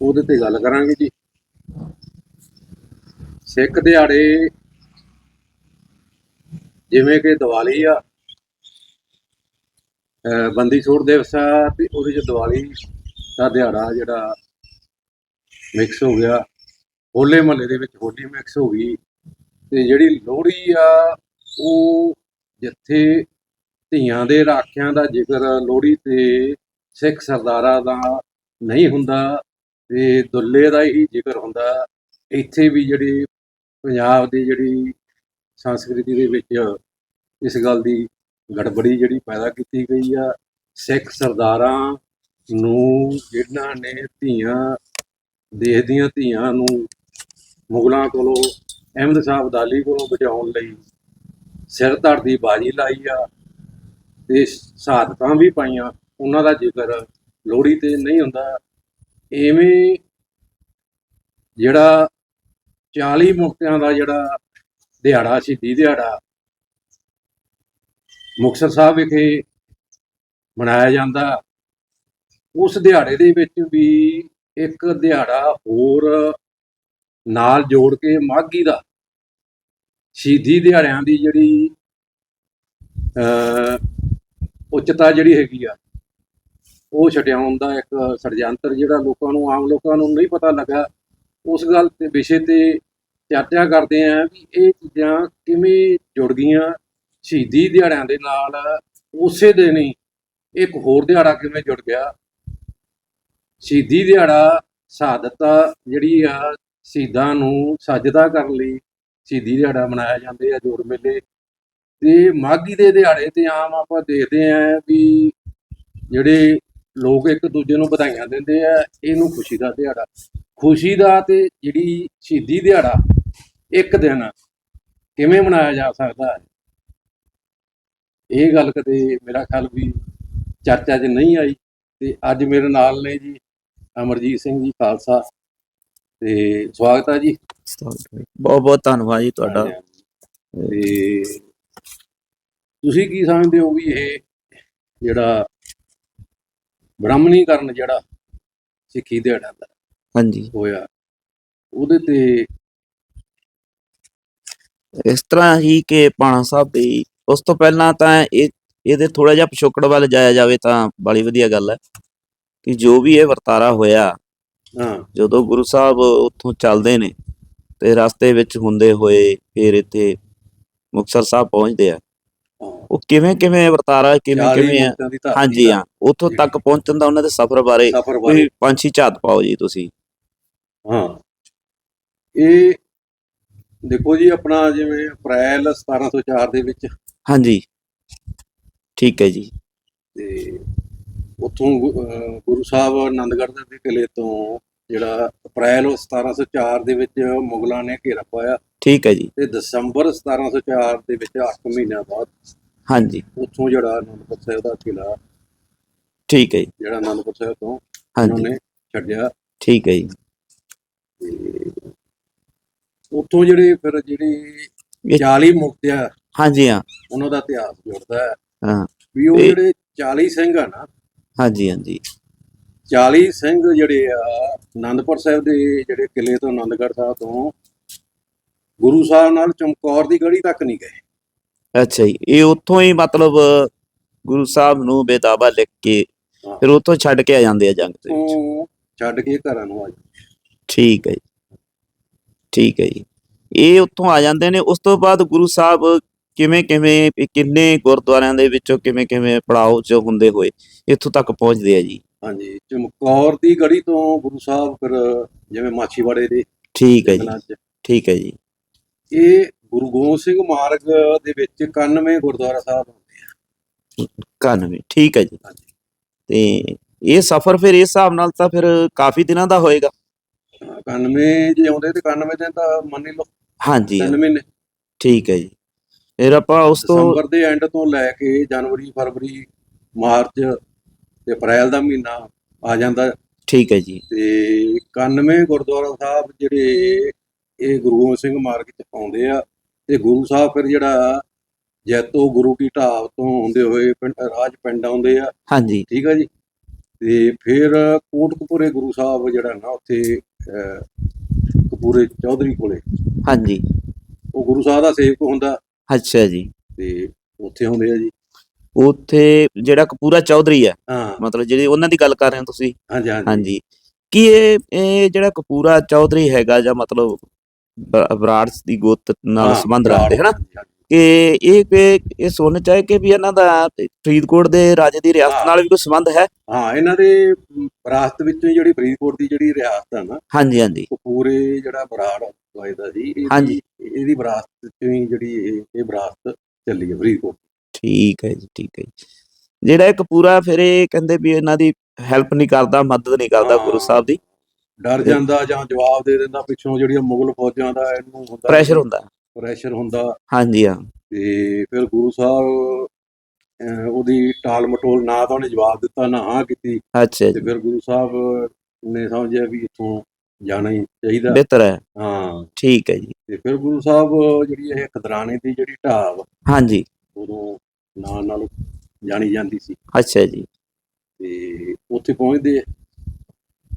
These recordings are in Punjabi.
ਉਹਦੇ ਤੇ ਗੱਲ ਕਰਾਂਗੇ ਜੀ। ਸਿੱਖ ਦਿਹਾੜੇ ਜਿਵੇਂ ਕਿ ਦੀਵਾਲੀ ਆ ਬੰਦੀ ਛੋੜ ਦਿਵਸ ਆ ਤੇ ਉਹਦੇ ਚ ਦੀਵਾਲੀ ਦਾ ਦਿਹਾੜਾ ਜਿਹੜਾ ਮਿਕਸ ਹੋ ਗਿਆ। ਹੋਲੇ ਮਹੱਲੇ ਦੇ ਵਿੱਚ ਹੋਲੀ ਮਿਕਸ ਹੋ ਗਈ ਤੇ ਜਿਹੜੀ ਲੋਹੜੀ ਆ, ਉਹ ਜਿੱਥੇ ਧੀਆਂ ਦੇ ਰਾਖਿਆਂ ਦਾ ਜ਼ਿਕਰ ਲੋਹੜੀ ਤੇ ਸਿੱਖ ਸਰਦਾਰਾਂ ਦਾ ਨਹੀਂ ਹੁੰਦਾ ਤੇ ਦੁੱਲੇ ਦਾ ਹੀ ਜ਼ਿਕਰ ਹੁੰਦਾ। ਇੱਥੇ ਵੀ ਜਿਹੜੀ ਪੰਜਾਬ ਦੀ ਜਿਹੜੀ ਸੰਸਕ੍ਰਿਤੀ ਦੇ ਵਿੱਚ ਇਸ ਗੱਲ ਦੀ ਗੜਬੜੀ ਜਿਹੜੀ ਪੈਦਾ ਕੀਤੀ ਗਈ ਆ, ਸਿੱਖ ਸਰਦਾਰਾਂ ਨੂੰ ਜਿਨ੍ਹਾਂ ਨੇ ਧੀਆਂ, ਦੇਸ਼ ਦੀਆਂ ਧੀਆਂ ਨੂੰ ਮੁਗਲਾਂ ਕੋਲੋਂ, ਅਹਿਮਦ ਸਾਹਿਬ ਅਬਦਾਲੀ ਕੋਲੋਂ ਬਚਾਉਣ ਲਈ ਸਿਰ ਧੜ ਦੀ ਬਾਜੀ ਲਾਈ ਆ ਤੇ ਸ਼ਹਾਦਤਾਂ ਵੀ ਪਾਈਆਂ। ਉਹਨਾਂ ਦਾ ਜ਼ਿਕਰ ਲੋਹੜੀ ਤੇ ਨਹੀਂ ਹੁੰਦਾ। ਐਵੇਂ ਜਿਹੜਾ 40 ਮੁਕਤਿਆਂ ਦਾ ਜਿਹੜਾ ਦਿਹਾੜਾ ਸ਼ਹੀਦੀ ਦਿਹਾੜਾ, ਮੁਕਤਸਰ ਸਾਹਿਬ ਵਿਖੇ ਮਨਾਇਆ ਜਾਂਦਾ। ਉਸ ਦਿਹਾੜੇ ਦੇ ਵਿੱਚ ਵੀ ਇੱਕ ਦਿਹਾੜਾ ਹੋਰ ਨਾਲ ਜੋੜ ਕੇ ਮਾਘੀ ਦਾ, ਸ਼ਹੀਦੀ ਦਿਹਾੜਿਆਂ ਦੀ ਜਿਹੜੀ, ਅਹ, ਉੱਚਤਾ ਜਿਹੜੀ ਹੈਗੀ ਆ ਉਹ ਛਡਿਆਉਣ ਦਾ ਇੱਕ ષਡਯੰਤਰ ਜਿਹੜਾ ਲੋਕਾਂ ਨੂੰ, ਆਮ ਲੋਕਾਂ ਨੂੰ ਨਹੀਂ ਪਤਾ ਲੱਗਾ। ਉਸ ਗੱਲ ਤੇ ਵਿਸ਼ੇ ਤੇ ਚਰਚਾ ਕਰਦੇ ਆਂ ਵੀ ਇਹ ਚੀਜ਼ਾਂ ਕਿਵੇਂ ਜੁੜ ਗਈਆਂ ਸ਼ਹੀਦੀ ਦਿਹਾੜਿਆਂ ਦੇ ਨਾਲ, ਉਸੇ ਦਿਨ ਹੀ ਇੱਕ ਹੋਰ ਦਿਹਾੜਾ ਕਿਵੇਂ ਜੁੜ ਗਿਆ। ਸ਼ਹੀਦੀ ਦਿਹਾੜਾ ਸ਼ਹਾਦਤ ਜਿਹੜੀ ਆ ਸ਼ਹੀਦਾਂ ਨੂੰ ਸਜਦਾ ਕਰਨ ਲਈ ਸ਼ਹੀਦੀ ਦਿਹਾੜਾ ਮਨਾਇਆ ਜਾਂਦੇ ਆ ਜੋੜ ਮੇਲੇ। ਤੇ ਮਾਘੀ ਦੇ ਦਿਹਾੜੇ ਤੇ ਆਮ ਆਪਾਂ ਦੇਖਦੇ ਆਂ ਵੀ ਜਿਹੜੇ ਲੋਕ ਇੱਕ ਦੂਜੇ ਨੂੰ ਵਧਾਈਆਂ ਦਿੰਦੇ ਆ ਇਹਨੂੰ ਖੁਸ਼ੀ ਦਾ ਦਿਹਾੜਾ। ਖੁਸ਼ੀ ਦਾ ਤੇ ਜਿਹੜੀ ਸ਼ਹੀਦੀ ਦਿਹਾੜਾ ਇੱਕ ਦਿਨ ਕਿਵੇਂ ਮਨਾਇਆ ਜਾ ਸਕਦਾ ਹੈ? ਇਹ ਗੱਲ ਕਦੇ ਮੇਰਾ ਖਿਆਲ ਵੀ ਚਰਚਾ 'ਚ ਨਹੀਂ ਆਈ ਤੇ ਅੱਜ ਮੇਰੇ ਨਾਲ ਨੇ ਜੀ ਅਮਰਜੀਤ ਸਿੰਘ ਜੀ ਖਾਲਸਾ ਤੇ ਸਵਾਗਤ ਹੈ ਜੀ। ਬਹੁਤ ਬਹੁਤ ਧੰਨਵਾਦ ਜੀ ਤੁਹਾਡਾ। ਤੇ ਤੁਸੀਂ ਕੀ ਸਮਝਦੇ ਹੋ ਵੀ ਇਹ ਜਿਹੜਾ ਬ੍ਰਾਹਮਣੀਕਰਨ ਜਿਹੜਾ ਸਿੱਖੀ ਦਿਹਾੜਾ ਦਾ ਹਾਂਜੀ। ਹੋਇਆ। ਉਹਦੇ ਤੇ ਇਸ ਤਰ੍ਹਾਂ ਹੀ ਕਿ ਪਾਣਾ ਸਾਹਿਬ ਦੀ ਉਸ ਤੋਂ ਪਹਿਲਾਂ ਤਾਂ ਇਹ ਇਹਦੇ ਥੋੜਾ ਜਿਹਾ ਪਿਛੋਕੜ ਵੱਲ ਜਾਇਆ ਜਾਵੇ ਤਾਂ ਬੜੀ ਵਧੀਆ ਗੱਲ ਹੈ ਕਿ ਜੋ ਵੀ ਇਹ ਵਰਤਾਰਾ ਹੋਇਆ ਹਾਂ। ਜਦੋਂ ਗੁਰੂ ਸਾਹਿਬ ਉੱਥੋਂ ਚੱਲਦੇ ਨੇ ਤੇ ਰਸਤੇ ਵਿੱਚ ਹੁੰਦੇ ਹੋਏ ਫਿਰ ਇੱਥੇ ਮੁਕਤਸਰ ਸਾਹਿਬ ਪਹੁੰਚਦੇ ਆ। ਉਹ ਕਿਵੇਂ ਕਿਵੇਂ ਵਰਤਾਰਾ ਕਿਵੇਂ ਕਿਵੇਂ ਆ? ਹਾਂਜੀ ਹਾਂ। ਉੱਥੋਂ ਤੱਕ ਪਹੁੰਚਣ ਦਾ ਉਹਨਾਂ ਦੇ ਸਫ਼ਰ ਬਾਰੇ ਕੋਈ ਪੰਛੀ ਝਾਤ ਪਾਓ ਜੀ ਤੁਸੀਂ। ਹਾਂ। ਇਹ ਦੇਖੋ ਜੀ ਆਪਣਾ ਜਿਵੇਂ ਅਪ੍ਰੈਲ 1704 ਦੇ ਵਿੱਚ ਹਾਂਜੀ। ਠੀਕ ਹੈ ਜੀ। ਤੇ ਉੱਥੋਂ ਗੁਰੂ ਸਾਹਿਬ ਆਨੰਦਗੜ੍ਹ ਦੇ ਕਿਲੇ ਤੋਂ ਜਿਹੜਾ ਅਪ੍ਰੈਲ 1704 ਦੇ ਵਿੱਚ ਮੁਗਲਾਂ ਨੇ ਘੇਰਾ ਪਾਇਆ। ਠੀਕ ਹੈ ਜੀ। ਤੇ ਦਸੰਬਰ 1704 ਦੇ ਵਿੱਚ 8 ਮਹੀਨਿਆਂ ਬਾਅਦ ਹਾਂਜੀ। ਉੱਥੋਂ ਜਿਹੜਾ ਅਨੰਦਪੁਰ ਸਾਹਿਬ ਦਾ ਕਿਲਾ ਠੀਕ ਹੈ ਜੀ। ਜਿਹੜਾ ਅਨੰਦਪੁਰ ਸਾਹਿਬ ਤੋਂ ਉਹਨਾਂ ਹਾਂਜੀ ਨੇ ਛੱਡਿਆ। ਠੀਕ ਹੈ ਜੀ। ਤੇ ਉੱਥੋਂ ਜਿਹੜੇ ਫਿਰ ਜਿਹੜੀ ਇਹ- 40 ਮੁਕਤ ਆ ਹਾਂਜੀ ਹਾਂ। ਉਹਨਾਂ ਦਾ ਇਤਿਹਾਸ ਜੁੜਦਾ ਹੈ। ਹਾਂ। ਵੀ ਉਹ ਇਹ- ਜਿਹੜੇ 40 ਸਿੰਘ ਆ ਨਾ ਹਾਂਜੀ ਹਾਂਜੀ। 40 ਸਿੰਘ ਜਿਹੜੇ ਆ ਆਨੰਦਪੁਰ ਸਾਹਿਬ ਦੇ ਜਿਹੜੇ ਕਿਲੇ ਤੋਂ ਆਨੰਦਗੜ੍ਹ ਸਾਹਿਬ ਤੋਂ ਗੁਰੂ ਸਾਹਿਬ ਨਾਲ ਚਮਕੌਰ ਦੀ ਗੜੀ ਤੱਕ ਨਹੀਂ ਗਏ। ਅੱਛਾ ਜੀ ਇਹ ਉੱਥੋਂ ਹੀ ਮਤਲਬ ਗੁਰੂ ਸਾਹਿਬ ਨੂੰ ਬੇਦਾਵਾ ਲਿਖ ਕੇ ਹਾਂ। ਫਿਰ ਉੱਥੋਂ ਛੱਡ ਕੇ ਆ ਜਾਂਦੇ ਆ ਜੰਗ ਦੇ ਵਿੱਚ। ਉਹ ਛੱਡ ਕੇ ਘਰਾਂ ਨੂੰ ਆ ਜਾਂਦੇ। ਠੀਕ ਹੈ ਜੀ। ਠੀਕ ਹੈ ਜੀ। ਇਹ ਉੱਥੋਂ ਆ ਜਾਂਦੇ ਨੇ ਉਸ ਤੋਂ ਬਾਅਦ ਗੁਰੂ ਸਾਹਿਬ ਕਿਵੇਂ ਕਿਵੇਂ ਵੀ ਕਿੰਨੇ ਗੁਰਦੁਆਰਿਆਂ ਦੇ ਵਿੱਚੋਂ ਕਿਵੇਂ ਕਿਵੇਂ ਪੜਾਅ ਚ ਹੁੰਦੇ ਹੋਏ ਇੱਥੋਂ ਤੱਕ ਪਹੁੰਚਦੇ ਆ ਜੀ। ਹਾਂਜੀ ਚਮਕੌਰ ਦੀ ਗੜੀ ਤੋਂ ਗੁਰੂ ਸਾਹਿਬ ਫਿਰ ਜਿਵੇਂ ਮਾਛੀਵਾੜੇ ਦੇ ਠੀਕ ਹੈ ਜੀ। ਜੰਗਲਾਂ 'ਚ। ਇਹ ਗੁਰੂ ਗੋਬਿੰਦ ਸਿੰਘ ਮਾਰਗ ਦੇ ਵਿੱਚ 91 ਗੁਰਦੁਆਰਾ ਸਾਹਿਬ ਹੁੰਦੇ ਆ। 91 ਠੀਕ ਹੈ ਜੀ। ਤੇ ਇਹ ਸਫ਼ਰ ਫਿਰ ਇਸ ਹਿਸਾਬ ਨਾਲ ਤਾਂ ਫਿਰ ਕਾਫੀ ਦਿਨਾਂ ਦਾ ਹੋਏਗਾ। 91 ਜੇ ਆਉਂਦੇ ਤੇ 91 ਦਿਨ ਤਾਂ ਮੰਨ ਲਓ। ਹਾਂਜੀ। ਤਿੰਨ ਮਹੀਨੇ। ਠੀਕ ਹੈ ਜੀ। ਫਿਰ ਆਪਾਂ ਉਸ ਤੋਂ ਦਸੰਬਰ ਦੇ ਐਂਡ ਤੋਂ ਲੈ ਕੇ ਜਨਵਰੀ ਫਰਵਰੀ ਮਾਰਚ ਤੇ ਅਪ੍ਰੈਲ ਦਾ ਮਹੀਨਾ ਆ ਜਾਂਦਾ। ਠੀਕ ਹੈ ਜੀ। ਤੇ 91 ਗੁਰਦੁਆਰਾ ਸਾਹਿਬ ਜਿਹੜੇ ਇਹ ਗੁਰੂ ਗੋਬਿੰਦ ਸਿੰਘ ਮਾਰਗ ਚ ਆਉਂਦੇ ਆ। ਤੇ ਗੁਰੂ ਸਾਹਿਬ ਫਿਰ ਜਿਹੜਾ ਜੈਤੋ ਗੁਰੂ ਕੀ ਢਾਬ ਤੋਂ ਹੁੰਦੇ ਹੋਏ ਪਿੰਡ ਰਾਜ ਪਿੰਡ ਆਉਂਦੇ ਆ। ਹਾਂਜੀ। ਠੀਕ ਆ ਜੀ। ਤੇ ਫਿਰ ਕੋਟਕਪੂਰੇ ਗੁਰੂ ਸਾਹਿਬ ਜਿਹੜਾ ਨਾ ਉੱਥੇ ਕਪੂਰੇ ਚੌਧਰੀ ਕੋਲੇ। ਹਾਂਜੀ। ਉਹ ਗੁਰੂ ਸਾਹਿਬ ਦਾ ਸੇਵਕ ਹੁੰਦਾ। ਅੱਛਾ ਜੀ। ਤੇ ਉੱਥੇ ਹੁੰਦੇ ਆ ਜੀ। ਉੱਥੇ ਜਿਹੜਾ ਕਪੂਰਾ ਚੌਧਰੀ ਹਾਂ। ਮਤਲਬ ਜਿਹੜੀ ਉਹਨਾਂ ਦੀ ਗੱਲ ਕਰ ਰਹੇ ਹੋ ਤੁਸੀਂ? ਹਾਂਜੀ ਹਾਂਜੀ। ਕੀ ਇਹ ਜਿਹੜਾ ਕਪੂਰਾ ਚੌਧਰੀ ਹੈਗਾ ਜਾਂ ਮਤਲਬ ਬ- ਬਰਾੜ ਦੀ ਗੋਤ ਨਾਲ ਸੰਬੰਧ ਰੱਖਦੇ ਹਨਾ। ਕਿ ਇਹ ਕਿ ਇਹ ਸੁਣਨ ਚਾਹੇ ਕਿ ਵੀ ਇਹਨਾਂ ਦਾ ਫਰੀਦਕੋਟ ਦੇ ਰਾਜੇ ਦੀ ਰਿਆਸਤ। ਨਾਲ ਵੀ ਕੋਈ ਸੰਬੰਧ ਹੈ ਹਾਂ ਇਹਨਾਂ ਦੇ ਵਿਰਾਸਤ ਵਿੱਚੋਂ ਹੀ ਜਿਹੜੀ ਫਰੀਦਕੋਟ ਦੀ ਜਿਹੜੀ ਰਿਆਸਤ ਆ ਨਾ ਹਾਂਜੀ ਹਾਂਜੀ ਕਪੂਰੇ ਜਿਹੜਾ ਬਰਾੜ ਵਜਦਾ ਸੀ ਹਾਂਜੀ। ਇਹਦੀ ਵਿਰਾਸਤ ਵਿੱਚੋਂ ਹੀ ਜਿਹੜੀ ਇਹ ਇਹ ਵਿਰਾਸਤ ਚੱਲੀ ਹੈ ਫਰੀਦਕੋਟ ਠੀਕ ਹੈ ਜੀ ਠੀਕ ਹੈ ਜੀ ਜਿਹੜਾ ਇੱਕ ਪੂਰਾ ਫਿਰ ਇਹ ਕਹਿੰਦੇ ਵੀ ਇਹਨਾਂ ਦੀ ਹੈਲਪ ਨਹੀਂ ਕਰਦਾ ਮਦਦ ਨਹੀਂ ਕਰਦਾ ਗੁਰੂ। ਸਾਹਿਬ ਦੀ ਡਰ ਜਾਂਦਾ ਜਾਂ ਜਵਾਬ ਦੇ ਦਿੰਦਾ ਪਿੱਛੋਂ ਜਿਹੜੀਆਂ ਮੁਗਲ ਫੌਜਾਂ ਦਾ ਇਹਨੂੰ ਹੁੰਦਾ ਪ੍ਰੈਸ਼ਰ ਹੁੰਦਾ। ਪ੍ਰੈਸ਼ਰ ਹੁੰਦਾ। ਹਾਂਜੀ ਹਾਂ। ਤੇ ਫਿਰ ਗੁਰੂ ਸਾਹਿਬ ਅਹ, ਉਹਦੀ ਟਾਲ ਮਟੋਲ ਨਾ ਤਾਂ ਉਹਨੇ ਜਵਾਬ ਦਿੱਤਾ ਨਾ ਹਾਂ ਕੀਤੀ। ਅੱਛਾ ਤੇ ਜੀ। ਫਿਰ ਗੁਰੂ ਸਾਹਿਬ ਨੇ ਸਮਝਿਆ ਵੀ ਇੱਥੋਂ ਜਾਣਾ ਹੀ ਚਾਹੀਦਾ। ਬਿਹਤਰ ਹੈ। ਹਾਂ। ਠੀਕ ਹੈ ਜੀ। ਤੇ ਫਿਰ ਗੁਰੂ ਸਾਹਿਬ ਜਿਹੜੀ ਇਹ ਖਦਰਾਣੇ ਦੀ ਜਿਹੜੀ ਢਾਬ ਹਾਂਜੀ। ਉਦੋਂ ਨਾਂ ਨਾਲ ਜਾਣੀ ਜਾਂਦੀ ਸੀ। ਅੱਛਾ ਜੀ। ਤੇ ਉੱਥੇ ਪਹੁੰਚਦੇ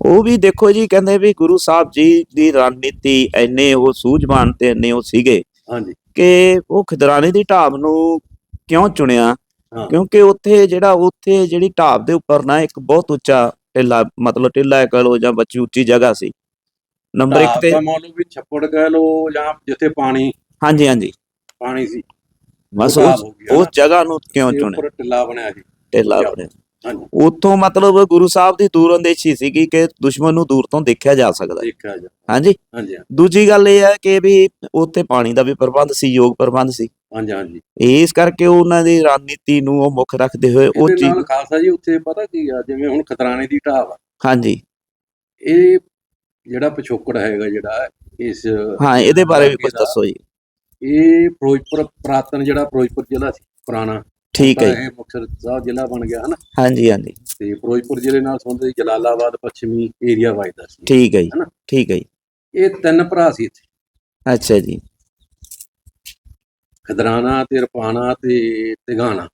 ਉਹ ਵੀ ਦੇਖੋ ਜੀ ਕਹਿੰਦੇ ਵੀ ਗੁਰੂ ਸਾਹਿਬ ਜੀ ਦੀ ਰਣਨੀਤੀ ਐਨੇ ਉਹ ਸੂਝਵਾਨ ਤੇ ਐਨੇ ਉਹ ਸੀਗੇ ਹਾਂਜੀ। ਕਿ ਉਹ ਖਿਦਰਾਣੇ ਦੀ ਢਾਬ ਨੂੰ ਕਿਉਂ ਚੁਣਿਆ। ਕਿਉਂਕਿ ਉੱਥੇ ਜਿਹੜਾ ਉੱਥੇ ਜਿਹੜੀ ਢਾਬ ਦੇ ਉੱਪਰ ਨਾ ਇੱਕ ਬਹੁਤ ਉੱਚਾ ਟਿੱਲਾ ਮਤਲਬ ਟਿੱਲਾ ਕਹ ਲੋ ਜਾਂ ਬੱਚੀ ਉੱਚੀ ਜਗ੍ਹਾ ਸੀ। ਨੰਬਰ 1 ਢਾਬ ਤੇ ਮੰਨ ਵੀ ਛੱਪੜ ਕਹਿ ਲਓ ਜਾਂ ਜਿੱਥੇ ਪਾਣੀ ਹਾਂਜੀ ਹਾਂਜੀ। ਪਾਣੀ ਸੀ। ਬਸ ਉਸ। ਜਗ੍ਹਾ ਨੂੰ ਕਿਉਂ ਚੁਣਿਆ ਉੱਪਰ ਟਿੱਲਾ ਬਣਿਆ ਸੀ। ਟਿੱਲਾ। ਬਣਿਆ। ਉੱਥੋਂ ਮਤਲਬ ਗੁਰੂ ਸਾਹਿਬ ਦੀ ਦੂਰ ਅੰਦੇਸ਼ੀ ਸੀਗੀ ਕਿ ਦੁਸ਼ਮਣ ਨੂੰ ਦੂਰ ਤੋਂ ਦੇਖਿਆ ਜਾ ਸਕਦਾ ਹੈ। ਦੇਖਿਆ ਜਾ ਹਾਂਜੀ। ਦੂਜੀ ਗੱਲ ਇਹ ਹੈ ਕਿ ਵੀ ਉੱਥੇ ਪਾਣੀ ਦਾ ਵੀ ਪ੍ਰਬੰਧ ਸੀ ਯੋਗ ਪ੍ਰਬੰਧ ਸੀ। ਹਾਂਜੀ ਹਾਂਜੀ। ਇਸ ਕਰਕੇ ਉਹਨਾਂ ਦੀ ਰਣਨੀਤੀ ਨੂੰ ਉਹ ਮੁੱਖ ਰੱਖਦੇ ਹੋਏ ਉਹ ਇਹਦੇ ਚੀਜ਼ ਨਾਲ ਖਾਲਸਾ ਜੀ ਉੱਥੇ ਪਤਾ ਕੀ ਆ ਜਿਵੇਂ ਹੁਣ ਖਤਰਾਣੇ ਦੀ ਢਾਬ ਆ। ਹਾਂਜੀ। ਇਹ ਜਿਹੜਾ ਪਿਛੋਕੜ ਹੈਗਾ ਜਿਹੜਾ ਇਸ ਹਾਂ ਇਹਦੇ ਬਾਰੇ ਵੀ ਕੁਝ ਦੱਸੋ ਜੀ। ਇਹ ਫਿਰੋਜ਼ਪੁਰ ਪ੍ਰਾਤਨ ਜਿਹੜਾ ਫਿਰੋਜ਼ਪੁਰ ਜ਼ਿਲ੍ਹਾ ਸੀ ਪੁਰਾਣਾ। ਠੀਕ ਹੈ ਜੀ। ਇਹ ਮੁਕਤਸਰ ਸਾਹਿਬ ਜ਼ਿਲ੍ਹਾ ਬਣ ਗਿਆ ਹਨਾ? ਹਾਂਜੀ ਹਾਂਜੀ। ਤੇ ਫਿਰੋਜ਼ਪੁਰ ਜ਼ਿਲ੍ਹੇ ਨਾਲ ਸੰਬੰਧਿਤ ਜਲਾਲਾਬਾਦ ਪੱਛਮੀ ਏਰੀਆ ਵੱਜਦਾ ਸੀ। ਠੀਕ ਹੈ ਜੀ ਹਨਾ? ਠੀਕ ਹੈ ਜੀ। ਇਹ ਤਿੰਨ ਭਰਾ ਸੀ ਇੱਥੇ। ਅੱਛਾ ਜੀ। ਖਦਰਾਣਾ ਤੇ ਰਪਾਣਾ ਤੇ ਤਿਗਾਣਾ।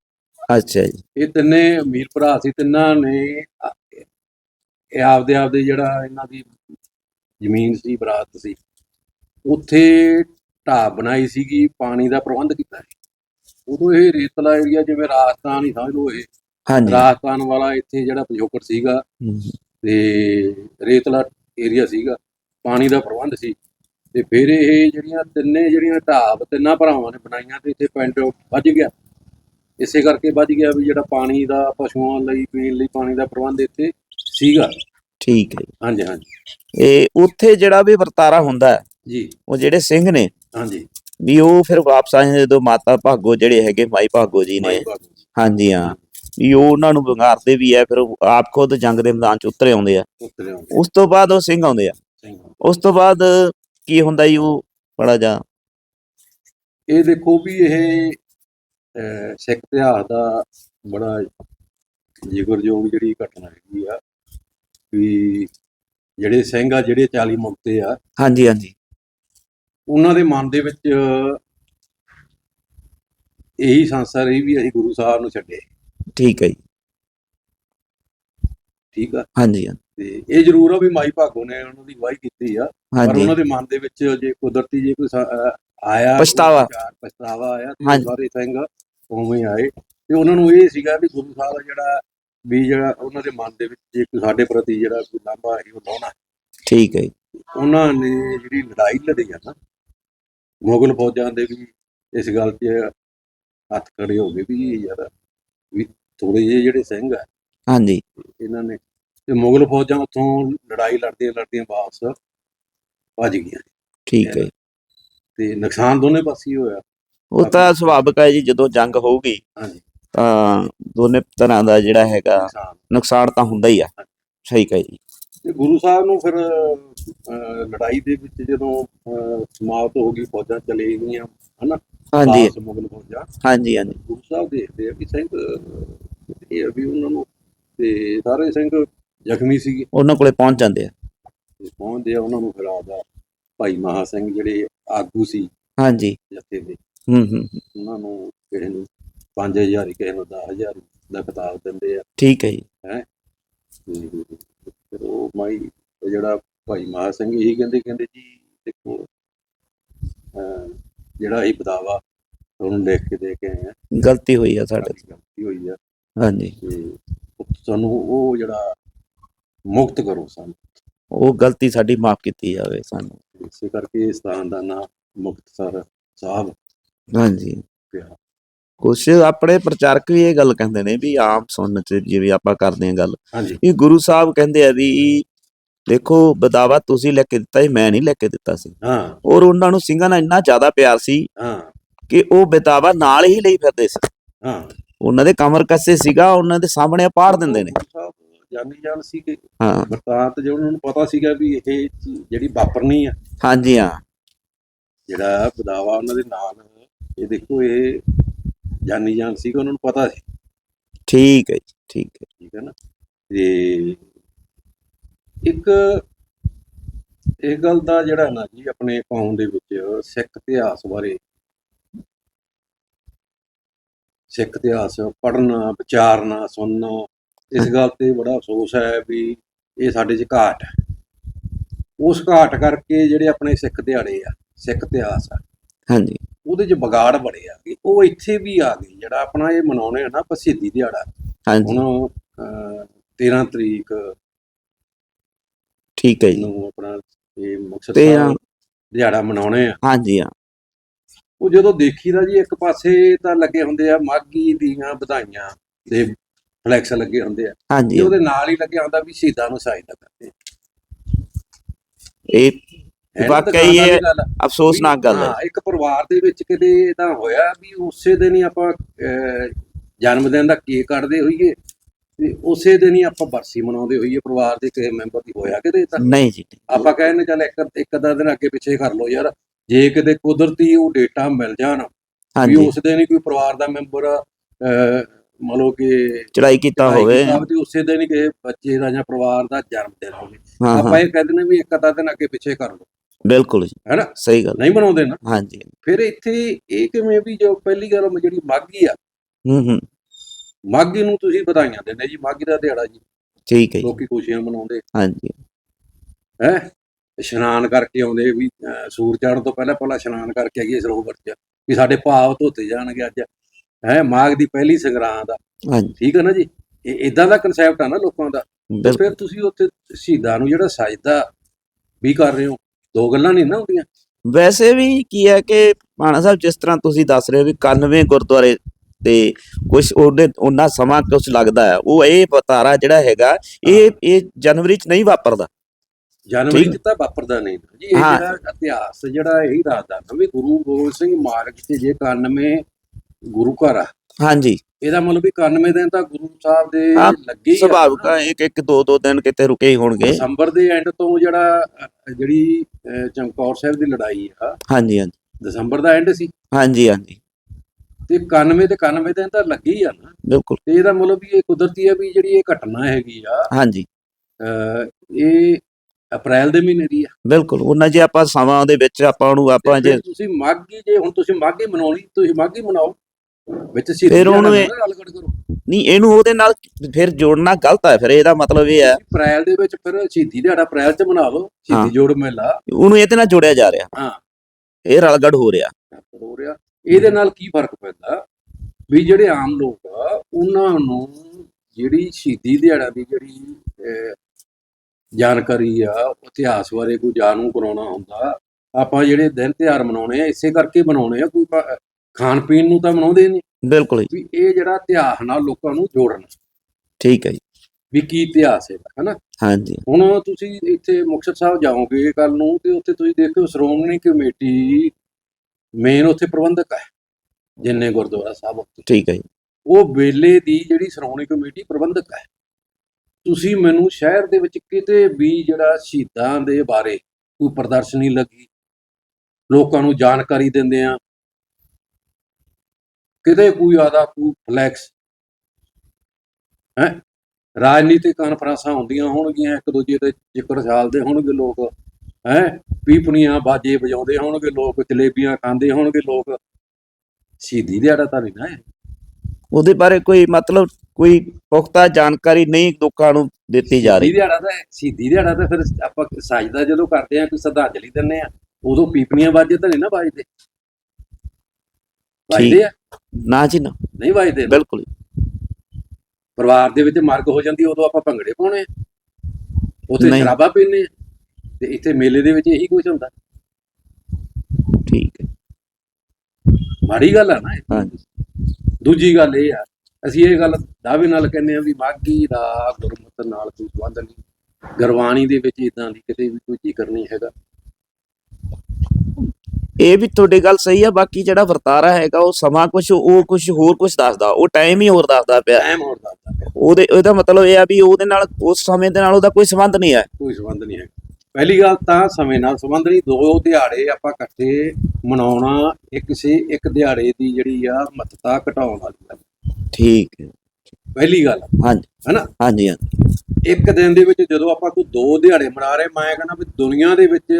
ਅੱਛਾ ਜੀ। ਇਹ ਤਿੰਨੇ ਅਮੀਰ ਭਰਾ ਸੀ। ਤਿੰਨਾਂ ਨੇ ਆ- ਇਹ ਆਪਦੇ ਆਪਦੇ ਜਿਹੜਾ ਇਹਨਾਂ ਦੀ ਜ਼ਮੀਨ ਸੀ ਬਰਾਤ ਸੀ। ਉੱਥੇ ਢਾਬ ਬਣਾਈ ਸੀਗੀ ਪਾਣੀ ਦਾ ਪ੍ਰਬੰਧ ਕੀਤਾ ਸੀ। ਉਦੋਂ ਇਹ ਰੇਤਲਾ ਏਰੀਆ ਜਿਵੇਂ ਰਾਜਸਥਾਨ ਹੀ ਸਮਝ ਲਓ ਇਹ। ਹਾਂਜੀ। ਰਾਜਸਥਾਨ ਵਾਲਾ ਇੱਥੇ ਜਿਹੜਾ ਪਿਛੋਕੜ ਸੀਗਾ ਤੇ ਰੇਤਲਾ ਏਰੀਆ ਸੀਗਾ ਪਾਣੀ ਦਾ ਪ੍ਰਬੰਧ ਸੀ। ਤੇ ਫਿਰ ਇਹ ਜਿਹੜੀਆਂ ਤਿੰਨੇ ਜਿਹੜੀਆਂ ਢਾਬ ਤਿੰਨਾਂ ਭਰਾਵਾਂ ਨੇ ਬਣਾਈਆਂ ਤੇ ਇੱਥੇ ਪਿੰਡ ਵੱਜ ਗਿਆ। ਇਸੇ ਕਰਕੇ ਵੱਜ ਗਿਆ ਵੀ ਜਿਹੜਾ ਪਾਣੀ ਦਾ ਪਸ਼ੂਆਂ ਲਈ ਪੀਣ ਲਈ ਪਾਣੀ ਦਾ ਪ੍ਰਬੰਧ ਇੱਥੇ ਸੀਗਾ। ਠੀਕ ਹੈ ਹਾਂਜੀ ਹਾਂਜੀ। ਇਹ ਉੱਥੇ ਜਿਹੜਾ ਵੀ ਵਰਤਾਰਾ ਹੁੰਦਾ ਜੀ। ਉਹ ਜਿਹੜੇ ਸਿੰਘ ਨੇ ਹਾਂਜੀ। ਵੀ ਉਹ ਫਿਰ ਵਾਪਸ ਆ ਜਾਂਦੇ ਮਾਤਾ ਭਾਗੋ ਜਿਹੜੇ ਹੈਗੇ ਮਾਈ ਭਾਗੋ ਜੀ ਨੇ। ਹਾਂਜੀ ਹਾਂ। ਵੀ ਉਹ ਉਹਨਾਂ ਨੂੰ ਵਿਗਾੜਦੇ ਵੀ ਹੈ ਫਿਰ ਆਪ ਖੁਦ ਜੰਗ ਦੇ ਮੈਦਾਨ ਚ ਉਤਰੇ ਆਉਂਦੇ ਆ। ਉਸ ਤੋਂ ਬਾਅਦ ਉਹ ਸਿੰਘ ਆਉਂਦੇ ਆ। ਉਸ ਤੋਂ ਬਾਅਦ ਕੀ ਹੁੰਦਾ ਜੀ ਉਹ ਬੜਾ ਜਾ ਇਹ ਦੇਖੋ ਵੀ ਇਹ ਸਿੱਖ ਇਤਿਹਾਸ ਦਾ ਬੜਾ ਜ਼ਿਕਰਯੋਗ ਜਿਹੜੀ ਘਟਨਾ ਹੈਗੀ ਆ ਵੀ ਜਿਹੜੇ ਸਿੰਘ ਆ ਜਿਹੜੇ 40 ਮੁਕਤੇ ਆ ਹਾਂਜੀ ਹਾਂਜੀ। ਉਹਨਾਂ ਦੇ ਮਨ ਦੇ ਵਿੱਚ ਇਹੀ ਸੰਸਾ ਰਹੀ ਵੀ ਅਸੀਂ ਗੁਰੂ ਸਾਹਿਬ ਨੂੰ ਛੱਡੇ। ਠੀਕ ਹੈ ਜੀ। ਠੀਕ ਆ? ਹਾਂਜੀ ਹਾਂ, ਤੇ ਇਹ ਜ਼ਰੂਰ ਆ ਵੀ ਮਾਈ ਭਾਗੋ ਨੇ ਉਹਨਾਂ ਦੀ ਅਗਵਾਈ ਕੀਤੀ ਆ। ਪਰ ਉਹਨਾਂ ਦੇ ਮਨ ਦੇ ਵਿੱਚ ਜੇ ਕੁਦਰਤੀ ਜੇ ਕੋਈ ਆਇਆ ਪਛਤਾਵਾ। ਪਛਤਾਵਾ ਆਇਆ ਤੇ। ਸਾਰੇ ਸਿੰਘ ਉਵੇਂ ਆਏ। ਤੇ ਉਹਨਾਂ ਨੂੰ ਇਹ ਸੀਗਾ ਵੀ ਗੁਰੂ ਸਾਹਿਬ ਦਾ ਜਿਹੜਾ ਵੀ ਜਿਹੜਾ ਉਹਨਾਂ ਦੇ ਮਨ ਦੇ ਵਿੱਚ ਜੇ ਕੋਈ ਸਾਡੇ ਪ੍ਰਤੀ ਜਿਹੜਾ ਕੋਈ ਲਾਂਭਾ ਹੈ ਉਹ ਲਾਉਣਾ। ਠੀਕ ਹੈ ਉਹਨਾਂ ਨੇ ਜਿਹੜੀ ਲੜਾਈ ਲੜੀ ਆ ਨਾ ਮੁਗਲ ਫੌਜਾਂ ਦੇ ਵੀ ਇਸ ਗੱਲ 'ਚ ਹੱਥ ਖੜੇ ਹੋ ਗਏ ਵੀ ਯਾਰ ਵੀ ਥੋੜੇ ਜਿਹੇ ਜਿਹੜੇ ਸਿੰਘ ਆ ਹਾਂਜੀ। ਇਹਨਾਂ ਨੇ ਤੇ ਮੁਗਲ ਫੌਜਾਂ ਉੱਥੋਂ ਲੜਾਈ ਲੜਦੀਆਂ ਲੜਦੀਆਂ ਵਾਪਸ ਭੱਜ ਗਈਆਂ ਠੀਕ ਹੈ। ਤੇ ਨੁਕਸਾਨ ਦੋਨੇ ਪਾਸੇ ਹੀ ਹੋਇਆ। ਉਹ ਤਾਂ ਸੁਭਾਵਿਕ ਹੈ ਜੀ ਜਦੋਂ ਜੰਗ ਹੋਊਗੀ ਹਾਂਜੀ। ਤਾਂ ਦੋਨੇ ਤਰ੍ਹਾਂ ਦਾ ਜਿਹੜਾ ਹੈਗਾ ਨੁਕਸਾਨ। ਤਾਂ ਹੁੰਦਾ ਹੀ ਆ। ਸਹੀ ਹੈ ਜੀ। ਤੇ ਗੁਰੂ ਸਾਹਿਬ ਨੂੰ ਫਿਰ ਲੜਾਈ ਦੇ ਵਿੱਚ ਜਦੋਂ ਸਮਾਪਤ ਹੋ ਗਈ ਫੌਜਾਂ ਚਲੇ ਗਈਆਂ ਹਨਾ? ਹਾਂਜੀ। ਵਾਪਸ ਮੁਗਲ ਫੌਜਾਂ। ਹਾਂਜੀ ਹਾਂਜੀ। ਗੁਰੂ ਸਾਹਿਬ ਦੇਖਦੇ ਆ ਵੀ ਸਿੰਘ ਇਹ ਵੀ ਉਹਨਾਂ ਨੂੰ ਤੇ ਸਾਰੇ ਸਿੰਘ ਜ਼ਖਮੀ ਸੀਗੇ। ਉਹਨਾਂ ਕੋਲੇ ਪਹੁੰਚ ਜਾਂਦੇ ਆ। ਪਹੁੰਚਦੇ ਆ ਉਹਨਾਂ ਨੂੰ ਫਿਰ ਆਦਾ ਭਾਈ ਮਹਾ ਸਿੰਘ ਜਿਹੜੇ ਆਗੂ ਸੀ ਹਾਂਜੀ। ਜਥੇ ਦੇ ਹੂੰ ਹੂੰ ਹੂੰ, ਉਹਨਾਂ ਨੂੰ ਕਿਸੇ ਨੂੰ 5000 ਕਿਸੇ ਨੂੰ 10000 ਦਾ ਖਿਤਾਬ ਦਿੰਦੇ ਆ। ਠੀਕ ਹੈ ਜੀ। ਫਿਰ ਉਹ ਮਾਈ ਜਿਹੜਾ ਭਾਈ ਮਹਾ ਸਿੰਘ ਇਹੀ ਕਹਿੰਦੇ ਕਹਿੰਦੇ ਜੀ ਦੇਖੋ ਜਿਹੜਾ ਇਹ ਬਦਾਵਾ ਤੁਹਾਨੂੰ ਲਿਖ ਕੇ ਦੇ ਕੇ ਆਏ ਆ। ਗਲਤੀ ਹੋਈ ਆ ਸਾਡੇ ਸਾਡੀ ਗਲਤੀ ਹੋਈ ਆ। ਹਾਂਜੀ। ਤੇ ਸਾਨੂੰ ਉਹ ਜਿਹੜਾ ਮੁਕਤ ਕਰੋ ਸਾਨੂੰ। ਉਹ ਗਲਤੀ ਸਾਡੀ ਮਾਫ ਕੀਤੀ ਜਾਵੇ ਸਾਨੂੰ। ਇਸੇ ਕਰਕੇ ਇਸ ਸਥਾਨ ਦਾ ਨਾਮ ਮੁਕਤਸਰ ਸਾਹਿਬ ਹਾਂਜੀ। ਕੁਛ ਆਪਣੇ ਪ੍ਰਚਾਰਕ ਵੀ ਇਹ ਗੱਲ ਕਹਿੰਦੇ ਨੇ ਵੀ ਆਮ ਸੁਣਨ ਚ ਜਿਵੇਂ ਆਪਾਂ ਕਰਦੇ ਹਾਂ ਗੱਲ। ਵੀ ਗੁਰੂ ਸਾਹਿਬ ਕਹਿੰਦੇ ਆ ਵੀ ਦੇਖੋ ਬਦਾਵਾ ਤੁਸੀਂ ਲੈ ਕੇ ਦਿੱਤਾ ਸੀ ਮੈਂ ਨਹੀਂ ਲੈ ਕੇ ਦਿੱਤਾ ਸੀ। ਹਾਂ। ਔਰ ਉਹਨਾਂ ਨੂੰ ਸਿੰਘਾਂ ਨਾਲ ਇੰਨਾ ਜ਼ਿਆਦਾ ਪਿਆਰ ਸੀ ਹਾਂ। ਕਿ ਉਹ ਬਦਾਵਾ ਨਾਲ ਹੀ ਲਈ ਫਿਰਦੇ ਸੀ। ਹਾਂ। ਉਹਨਾਂ ਦੇ ਕਮਰ ਕੱਸੇ ਸੀਗਾ ਉਹਨਾਂ ਦੇ ਸਾਹਮਣੇ ਪਾੜ ਦਿੰਦੇ ਨੇ। ਜਾਨੀ ਜਾਨ ਸੀ ਕਿ ਹਾਂ। ਬਰਤਾਂਤ ਜੋ ਉਹਨਾਂ ਨੂੰ ਪਤਾ ਸੀਗਾ ਵੀ ਇਹ ਜਿਹੜੀ ਵਾਪਰਨੀ ਆ ਹਾਂਜੀ ਹਾਂ। ਜਿਹੜਾ ਬਦਾਵਾ ਉਹਨਾਂ ਦੇ ਨਾਲ ਇਹ ਦੇਖੋ ਇਹ ਜਾਨੀ ਜਾਨ ਸੀਗਾ ਉਹਨਾਂ ਨੂੰ ਪਤਾ ਸੀ। ਠੀਕ ਹੈ ਜੀ ਠੀਕ ਹੈ। ਠੀਕ ਹੈ ਨਾ? ਤੇ ਇੱਕ ਇਹ ਗੱਲ ਦਾ ਜਿਹੜਾ ਨਾ ਜੀ ਆਪਣੇ ਕੌਮ ਦੇ ਵਿੱਚ ਸਿੱਖ ਇਤਿਹਾਸ ਬਾਰੇ। ਸਿੱਖ ਇਤਿਹਾਸ ਪੜ੍ਹਨਾ ਵਿਚਾਰਨਾ ਸੁਣਨਾ ਇਸ ਗੱਲ ਤੇ ਬੜਾ ਅਫਸੋਸ ਹੈ ਵੀ ਇਹ ਸਾਡੇ 'ਚ ਘਾਟ ਹੈ। ਉਸ ਘਾਟ ਕਰਕੇ ਜਿਹੜੇ ਆਪਣੇ ਸਿੱਖ ਦਿਹਾੜੇ ਆ ਸਿੱਖ ਇਤਿਹਾਸ ਆ ਹਾਂਜੀ। ਉਹਦੇ 'ਚ ਵਿਗਾੜ ਬੜੇ ਆ ਕਿ ਉਹ ਇੱਥੇ ਵੀ ਆ ਗਏ। ਜਿਹੜਾ ਆਪਣਾ ਇਹ ਮਨਾਉਣੇ ਆ ਨਾ ਆਪਾਂ ਸ਼ਹੀਦੀ ਦਿਹਾੜਾ ਹਾਂਜੀ। ਹੁਣ ਅਹ, 13 ਤਰੀਕ ਠੀਕ ਹੈ ਜੀ। ਨੂੰ ਆਪਣਾ ਇਹ ਮੁਕਤਸਰ 13 ਸਾਹਿਬ ਦਿਹਾੜਾ ਮਨਾਉਣੇ ਆ। ਹਾਂਜੀ ਹਾਂ। ਉਹ ਜਦੋਂ ਦੇਖੀਦਾ ਜੀ ਇੱਕ ਪਾਸੇ ਤਾਂ ਲੱਗੇ ਹੁੰਦੇ ਆ ਮਾਗੀ ਦੀਆਂ ਵਧਾਈਆਂ ਦੇ ਫਲੈਕਸ ਲੱਗੇ ਹੁੰਦੇ ਆ। ਹਾਂਜੀ। ਤੇ ਉਹਦੇ ਨਾਲ ਹੀ ਲੱਗਿਆ ਹੁੰਦਾ ਵੀ ਸ਼ਹੀਦਾਂ ਨੂੰ ਸਾਜਦਾ ਕਰਦੇ ਇਹ ਵਾਕਈ ਦੁਕਾਨ ਇਹ। ਅਫਸੋਸਨਾਕ ਗੱਲ ਹੈ। ਹਾਂ ਇੱਕ ਪਰਿਵਾਰ ਦੇ ਵਿੱਚ ਕਿਤੇ ਇਦਾਂ ਹੋਇਆ ਵੀ ਉਸੇ ਦਿਨ ਹੀ ਆਪਾਂ ਅਹ, ਜਨਮ ਦਿਨ ਦਾ ਕੇਕ ਕੱਟਦੇ ਹੋਈਏ ਤੇ ਉਸੇ ਦਿਨ ਹੀ ਆਪਾਂ ਬਰਸੀ ਮਨਾਉਂਦੇ ਹੋਈਏ ਪਰਿਵਾਰ ਦੇ ਕਿਸੇ ਮੈਂਬਰ ਦੀ ਹੋਇਆ ਕਿਤੇ ਤਾਂ? ਨਹੀਂ ਜੀ। ਆਪਾਂ ਕਹਿੰਦੇ ਚੱਲ ਇੱਕ ਇੱਕ ਅੱਧਾ ਦਿਨ ਅੱਗੇ ਪਿੱਛੇ ਕਰ ਲਓ ਯਾਰ ਜੇ ਕਿਤੇ ਕੁਦਰਤੀ ਉਹ ਡੇਟਾ ਮਿਲ ਜਾਣ ਵੀ ਉਸ ਦਿਨ ਹੀ ਕੋਈ ਪਰਿਵਾਰ ਦਾ ਮੈਂਬਰ ਮੰਨ ਲਓ ਕਿ ਚੜਾਈ ਕੀਤਾ ਹੋਵੇ। ਤੇ ਉਸੇ ਦਿਨ ਹੀ ਕਿਸੇ ਬੱਚੇ ਦਾ ਜਾਂ ਪਰਿਵਾਰ ਦਾ ਜਨਮ ਦਿਨ ਹੋਵੇ। ਆਪਾਂ ਇਹ ਕਹਿੰਦੇ ਨੇ ਵੀ ਇੱਕ ਅੱਧਾ ਦਿਨ ਅੱਗੇ ਪਿੱਛੇ ਕਰ ਲਓ। ਬਿਲਕੁਲ ਜੀ। ਹੈਨਾ? ਸਹੀ ਗੱਲ। ਨਹੀਂ ਬਣਾਉਂਦੇ ਨਾ। ਹਾਂਜੀ। ਫਿਰ ਇੱਥੇ ਇਹ ਕਿਵੇਂ ਵੀ ਜੋ ਪਹਿਲੀ ਗੱਲ ਜਿਹੜੀ ਮਾਗੀ ਆ ਹੂੰ ਹੂੰ। ਮਾਗੀ ਨੂੰ ਤੁਸੀਂ ਵਧਾਈਆਂ ਦਿੰਦੇ ਜੀ ਮਾਗੀ ਦਾ ਦਿਹਾੜਾ ਜੀ। ਠੀਕ ਹੈ ਜੀ। ਲੋਕੀ ਖੁਸ਼ੀਆਂ ਮਨਾਉਂਦੇ। ਹਾਂਜੀ। ਹੈ? ਇਸ਼ਨਾਨ ਕਰਕੇ ਆਉਂਦੇ ਵੀ ਅਹ, ਸੂਰ ਚੜ੍ਹਨ ਤੋਂ ਪਹਿਲਾਂ ਪਹਿਲਾਂ ਇਸ਼ਨਾਨ ਕਰਕੇ ਆਈਏ ਸਰੋਵਰ 'ਚ ਵੀ ਸਾਡੇ ਭਾਵ ਧੋਤੇ ਜਾਣਗੇ ਅੱਜ। ਹੈ? ਮਾਘ ਦੀ ਪਹਿਲੀ ਸੰਗਰਾਂਦ ਆ। ਹਾਂਜੀ। ਠੀਕ ਹੈ ਨਾ ਜੀ? ਇਹ ਇਦਾਂ ਦਾ ਕਨਸੈਪਟ ਆ ਨਾ ਲੋਕਾਂ ਦਾ। ਤੇ ਬਿਲਕੁਲ। ਫਿਰ ਤੁਸੀਂ ਉੱਥੇ ਸ਼ਹੀਦਾਂ ਨੂੰ ਜਿਹੜਾ ਸਜਦਾ ਵੀ ਕਰ ਰਹੇ ਹੋ ਦੋ ਗੱਲਾਂ ਨਹੀਂ ਨਾ ਹੁੰਦੀਆਂ? ਵੈਸੇ ਵੀ ਕੀ ਹੈ ਕਿ ਪਾਣਾ ਸਾਹਿਬ ਜਿਸ ਤਰ੍ਹਾਂ ਤੁਸੀਂ ਦੱਸ ਰਹੇ ਹੋ ਵੀ 91 ਗੁਰਦੁਆਰੇ ਤੇ ਕੁਝ ਉਹਦੇ ਉਹਨਾਂ ਸਮਾਂ ਕੁਝ ਲੱਗਦਾ ਹੈ। ਉਹ ਇਹ ਪਤਾਰਾ ਜਿਹੜਾ ਹੈਗਾ ਇਹ ਇਹ ਜਨਵਰੀ ਚ ਨਹੀਂ ਵਾਪਰਦਾ। ਜਨਵਰੀ। ਚ ਤਾਂ ਵਾਪਰਦਾ ਨਹੀਂ। ਜੀ ਇਹ। ਜਿਹੜਾ ਇਤਿਹਾਸ ਜਿਹੜਾ ਇਹੀ ਦੱਸਦਾ ਨਾ ਵੀ ਗੁਰੂ ਗੋਬਿੰਦ ਸਿੰਘ ਮਾਰਗ ਤੇ ਜੇ 91 ਗੁਰੂ ਘਰ ਆ। ਹਾਂਜੀ। ਇਹਦਾ ਮਤਲਬ ਵੀ 91 ਦਿਨ ਤਾਂ ਗੁਰੂ ਸਾਹਿਬ ਦੇ ਲੱਗੇ ਸੁਭਾਵਿਕ ਇੱਕ ਇੱਕ ਦੋ ਦੋ ਦਿਨ ਕਿਤੇ ਰੁਕੇ ਹੀ ਹੋਣਗੇ। ਦਸੰਬਰ ਦੇ ਐਂਡ ਤੋਂ ਜਿਹੜਾ ਜਿਹੜੀ ਚਮਕੌਰ ਸਾਹਿਬ ਦੀ ਲੜਾਈ ਆ। ਹਾਂਜੀ ਹਾਂਜੀ। ਦਸੰਬਰ ਦਾ ਐਂਡ ਸੀ। ਹਾਂਜੀ ਹਾਂਜੀ। ਤੇ 91 ਤੇ 91 ਦਿਨ ਤਾਂ ਲੱਗੇ ਹੀ ਆ ਨਾ। ਬਿਲਕੁਲ। ਤੇ ਇਹਦਾ ਮਤਲਬ ਵੀ ਇਹ ਕੁਦਰਤੀ ਆ ਵੀ ਜਿਹੜੀ ਇਹ ਘਟਨਾ ਹੈਗੀ ਆ ਹਾਂਜੀ। ਅ, ਇਹ ਅਪ੍ਰੈਲ ਦੇ ਮਹੀਨੇ ਦੀ ਆ। ਬਿਲਕੁਲ ਉਹਨਾਂ ਜੇ ਆਪਾਂ ਸਮਾਂ ਦੇ ਵਿੱਚ ਆਪਾਂ ਨੂੰ ਆਪਾਂ ਜੇ ਤੁਸੀਂ ਮਾਘੀ ਜੇ ਹੁਣ ਤੁਸੀਂ ਮਾਘੀ ਮਨਾਉਣੀ ਤੁਸੀਂ ਮਾਘੀ ਮਨਾਓ। ਵਿੱਚ ਸ਼ਹੀਦੀ ਫਿਰ ਉਹਨੂੰ ਗੱਲ ਕਰੋ। ਨਹੀਂ ਇਹਨੂੰ ਉਹਦੇ ਨਾਲ ਫਿਰ ਜੋੜਨਾ ਗਲਤ ਹੈ ਫਿਰ ਇਹਦਾ ਮਤਲਬ ਇਹ ਹੈ ਅਪ੍ਰੈਲ ਦੇ ਵਿੱਚ ਫਿਰ ਸ਼ਹੀਦੀ ਦਿਹਾੜਾ ਅਪ੍ਰੈਲ ਚ ਮਨਾ ਲਓ। ਸ਼ਹੀਦੀ ਜੋੜ ਮੇਲਾ। ਉਹਨੂੰ ਇਹਦੇ ਨਾਲ ਜੋੜਿਆ ਜਾ ਰਿਹਾ। ਹਾਂ। ਇਹ ਰਲਗੜ ਹੋ ਰਿਹਾ। ਹੋ ਰਿਹਾ। ਇਹਦੇ ਨਾਲ ਕੀ ਫ਼ਰਕ ਪੈਂਦਾ? ਵੀ ਜਿਹੜੇ ਆਮ ਲੋਕ ਆ ਉਹਨਾਂ ਨੂੰ ਜਿਹੜੀ ਸ਼ਹੀਦੀ ਦਿਹਾੜਾ ਦੀ ਜਿਹੜੀ ਜਾਣਕਾਰੀ ਆ ਇਤਿਹਾਸ ਬਾਰੇ ਕੋਈ ਜਾਣੂ ਕਰਾਉਣਾ ਹੁੰਦਾ ਆਪਾਂ ਜਿਹੜੇ ਦਿਨ ਤਿਉਹਾਰ ਮਨਾਉਣੇ ਆ ਇਸੇ ਕਰਕੇ ਮਨਾਉਣੇ ਆ ਕੋਈ ਖਾਣ ਪੀਣ ਨੂੰ ਤਾਂ ਮਨਾਉਂਦੇ ਨਹੀਂ ਬਿਲਕੁਲ ਜੀ। ਵੀ ਇਹ ਜਿਹੜਾ ਇਤਿਹਾਸ ਨਾਲ ਲੋਕਾਂ ਨੂੰ ਜੋੜਨਾ। ਠੀਕ ਹੈ ਜੀ। ਵੀ ਕੀ ਇਤਿਹਾਸ ਹੈ ਹਨਾ? ਹਾਂਜੀ। ਹੁਣ ਤੁਸੀਂ ਇੱਥੇ ਮੁਕਤਸਰ ਸਾਹਿਬ ਜਾਓਗੇ ਕੱਲ ਨੂੰ ਤੇ ਉੱਥੇ ਤੁਸੀਂ ਦੇਖੋ ਸ਼੍ਰੋਮਣੀ ਕਮੇਟੀ ਮੇਨ ਉੱਥੇ ਪ੍ਰਬੰਧਕ ਹੈ ਜਿੰਨੇ ਗੁਰਦੁਆਰਾ ਸਾਹਿਬ ਉੱਤੇ ਠੀਕ ਹੈ ਜੀ। ਉਹ ਵੇਲੇ ਦੀ ਜਿਹੜੀ ਸ਼੍ਰੋਮਣੀ ਕਮੇਟੀ ਪ੍ਰਬੰਧਕ ਹੈ। ਤੁਸੀਂ ਮੈਨੂੰ ਸ਼ਹਿਰ ਦੇ ਵਿੱਚ ਕਿਤੇ ਵੀ ਜਿਹੜਾ ਸ਼ਹੀਦਾਂ ਦੇ ਬਾਰੇ ਕੋਈ ਪ੍ਰਦਰਸ਼ਨੀ ਲੱਗੀ ਲੋਕਾਂ ਨੂੰ ਜਾਣਕਾਰੀ ਦਿੰਦੇ ਆ ਕਿਤੇ ਕੋਈ ਆਦਾ ਕੋਈ ਫਲੈਕਸ ਹੈ? ਰਾਜਨੀਤਿਕ ਕਾਨਫਰੰਸਾਂ ਹੁੰਦੀਆਂ ਹੋਣਗੀਆਂ ਇੱਕ ਦੂਜੇ ਦੇ ਜ਼ਿਕਰ ਛਾਲਦੇ ਹੋਣਗੇ ਲੋਕ। ਹੈ? ਪੀਪਣੀਆਂ ਬਾਜੇ ਵਜਾਉਂਦੇ ਹੋਣਗੇ ਲੋਕ ਜਲੇਬੀਆਂ ਖਾਂਦੇ ਹੋਣਗੇ ਲੋਕ ਸ਼ਹੀਦੀ ਦਿਹਾੜਾ ਤਾਂ ਨਹੀਂ ਨਾ ਹੈ। ਉਹਦੇ ਬਾਰੇ ਕੋਈ ਮਤਲਬ ਕੋਈ ਪੁਖਤਾ ਜਾਣਕਾਰੀ ਨਹੀਂ ਲੋਕਾਂ ਨੂੰ ਦਿੱਤੀ ਜਾ ਰਹੀ। ਦਿਹਾੜਾ ਤਾਂ ਸ਼ਹੀਦੀ ਦਿਹਾੜਾ ਤਾਂ ਫਿਰ ਆਪਾਂ ਸਾਜਦਾ ਜਦੋਂ ਕਰਦੇ ਆ ਕੋਈ ਸ਼ਰਧਾਂਜਲੀ ਦਿੰਦੇ ਆ ਉਦੋਂ ਪੀਪਣੀਆਂ ਵੱਜਦੇ ਤਾਂ ਨਹੀਂ ਨਾ ਵੱਜਦੇ ਵੱਜਦੇ ਆ? ਨਾ ਜੀ ਨਾ। ਨਹੀਂ ਵੱਜਦੇ ਬਿਲਕੁਲ। ਪਰਿਵਾਰ ਦੇ ਵਿੱਚ ਮਰਗ ਹੋ ਜਾਂਦੀ ਉਦੋਂ ਆਪਾਂ ਭੰਗੜੇ ਪਾਉਣੇ ਉੱਥੇ। ਸ਼ਰਾਬਾਂ ਆ। ਤੇ ਇੱਥੇ ਮੇਲੇ ਦੇ ਵਿੱਚ ਇਹੀ ਕੁਝ ਹੁੰਦਾ। ਠੀਕ ਹੈ। ਮਾੜੀ ਗੱਲ ਆ ਨਾ ਇਹ। ਹਾਂਜੀ। ਦੂਜੀ ਗੱਲ ਇਹ ਆ ਅਸੀਂ ਇਹ ਗੱਲ ਦਾਅਵੇ ਨਾਲ ਕਹਿੰਦੇ ਆ ਵੀ ਮਾਗੀ ਦਾ ਗੁਰਮਤ ਨਾਲ ਕੋਈ ਸੰਬੰਧ ਨਹੀਂ। ਗਰਵਾਣੀ ਦੇ ਵਿੱਚ ਇਦਾਂ ਦੀ ਕਿਤੇ ਵੀ ਕੋਈ ਜ਼ਿਕਰ ਨਹੀਂ ਹੈਗਾ। ਇਹ ਵੀ ਤੁਹਾਡੀ ਗੱਲ ਸਹੀ ਆ ਬਾਕੀ ਜਿਹੜਾ ਵਰਤਾਰਾ ਹੈਗਾ ਉਹ ਸਮਾਂ ਕੁਝ ਉਹ ਕੁਝ ਹੋਰ ਕੁਝ ਦੱਸਦਾ ਉਹ ਟਾਈਮ ਹੀ ਹੋਰ ਦੱਸਦਾ ਪਿਆ। ਟਾਈਮ ਹੋਰ ਦੱਸਦਾ ਪਿਆ। ਉਹਦੇ ਉਹਦਾ ਮਤਲਬ ਇਹ ਆ ਵੀ ਉਹਦੇ ਨਾਲ ਉਸ ਸਮੇਂ ਦੇ ਨਾਲ ਉਹਦਾ ਕੋਈ ਸੰਬੰਧ ਨਹੀਂ ਹੈ। ਕੋਈ ਸੰਬੰਧ ਨਹੀਂ ਹੈਗਾ। ਪਹਿਲੀ ਗੱਲ ਤਾਂ ਸਮੇਂ ਨਾਲ ਸੰਬੰਧ ਨਹੀਂ ਦੋ ਦਿਹਾੜੇ ਆਪਾਂ ਇਕੱਠੇ ਮਨਾਉਣਾ ਇੱਕ ਕਿਸੇ ਇੱਕ ਦਿਹਾੜੇ ਦੀ ਜਿਹੜੀ ਆ ਮਹੱਤਤਾ ਘਟਾਉਣ ਵਾਲੀ ਗੱਲ। ਠੀਕ ਹੈ। ਪਹਿਲੀ ਗੱਲ। ਹਾਂਜੀ। ਹੈਨਾ? ਹਾਂਜੀ ਹਾਂਜੀ। ਇੱਕ ਦਿਨ ਦੇ ਵਿੱਚ ਜਦੋਂ ਆਪਾਂ ਕੋਈ ਦੋ ਦਿਹਾੜੇ ਮਨਾ ਰਹੇ ਮੈਂ ਕਹਿੰਦਾ ਵੀ ਦੁਨੀਆ ਦੇ ਵਿੱਚ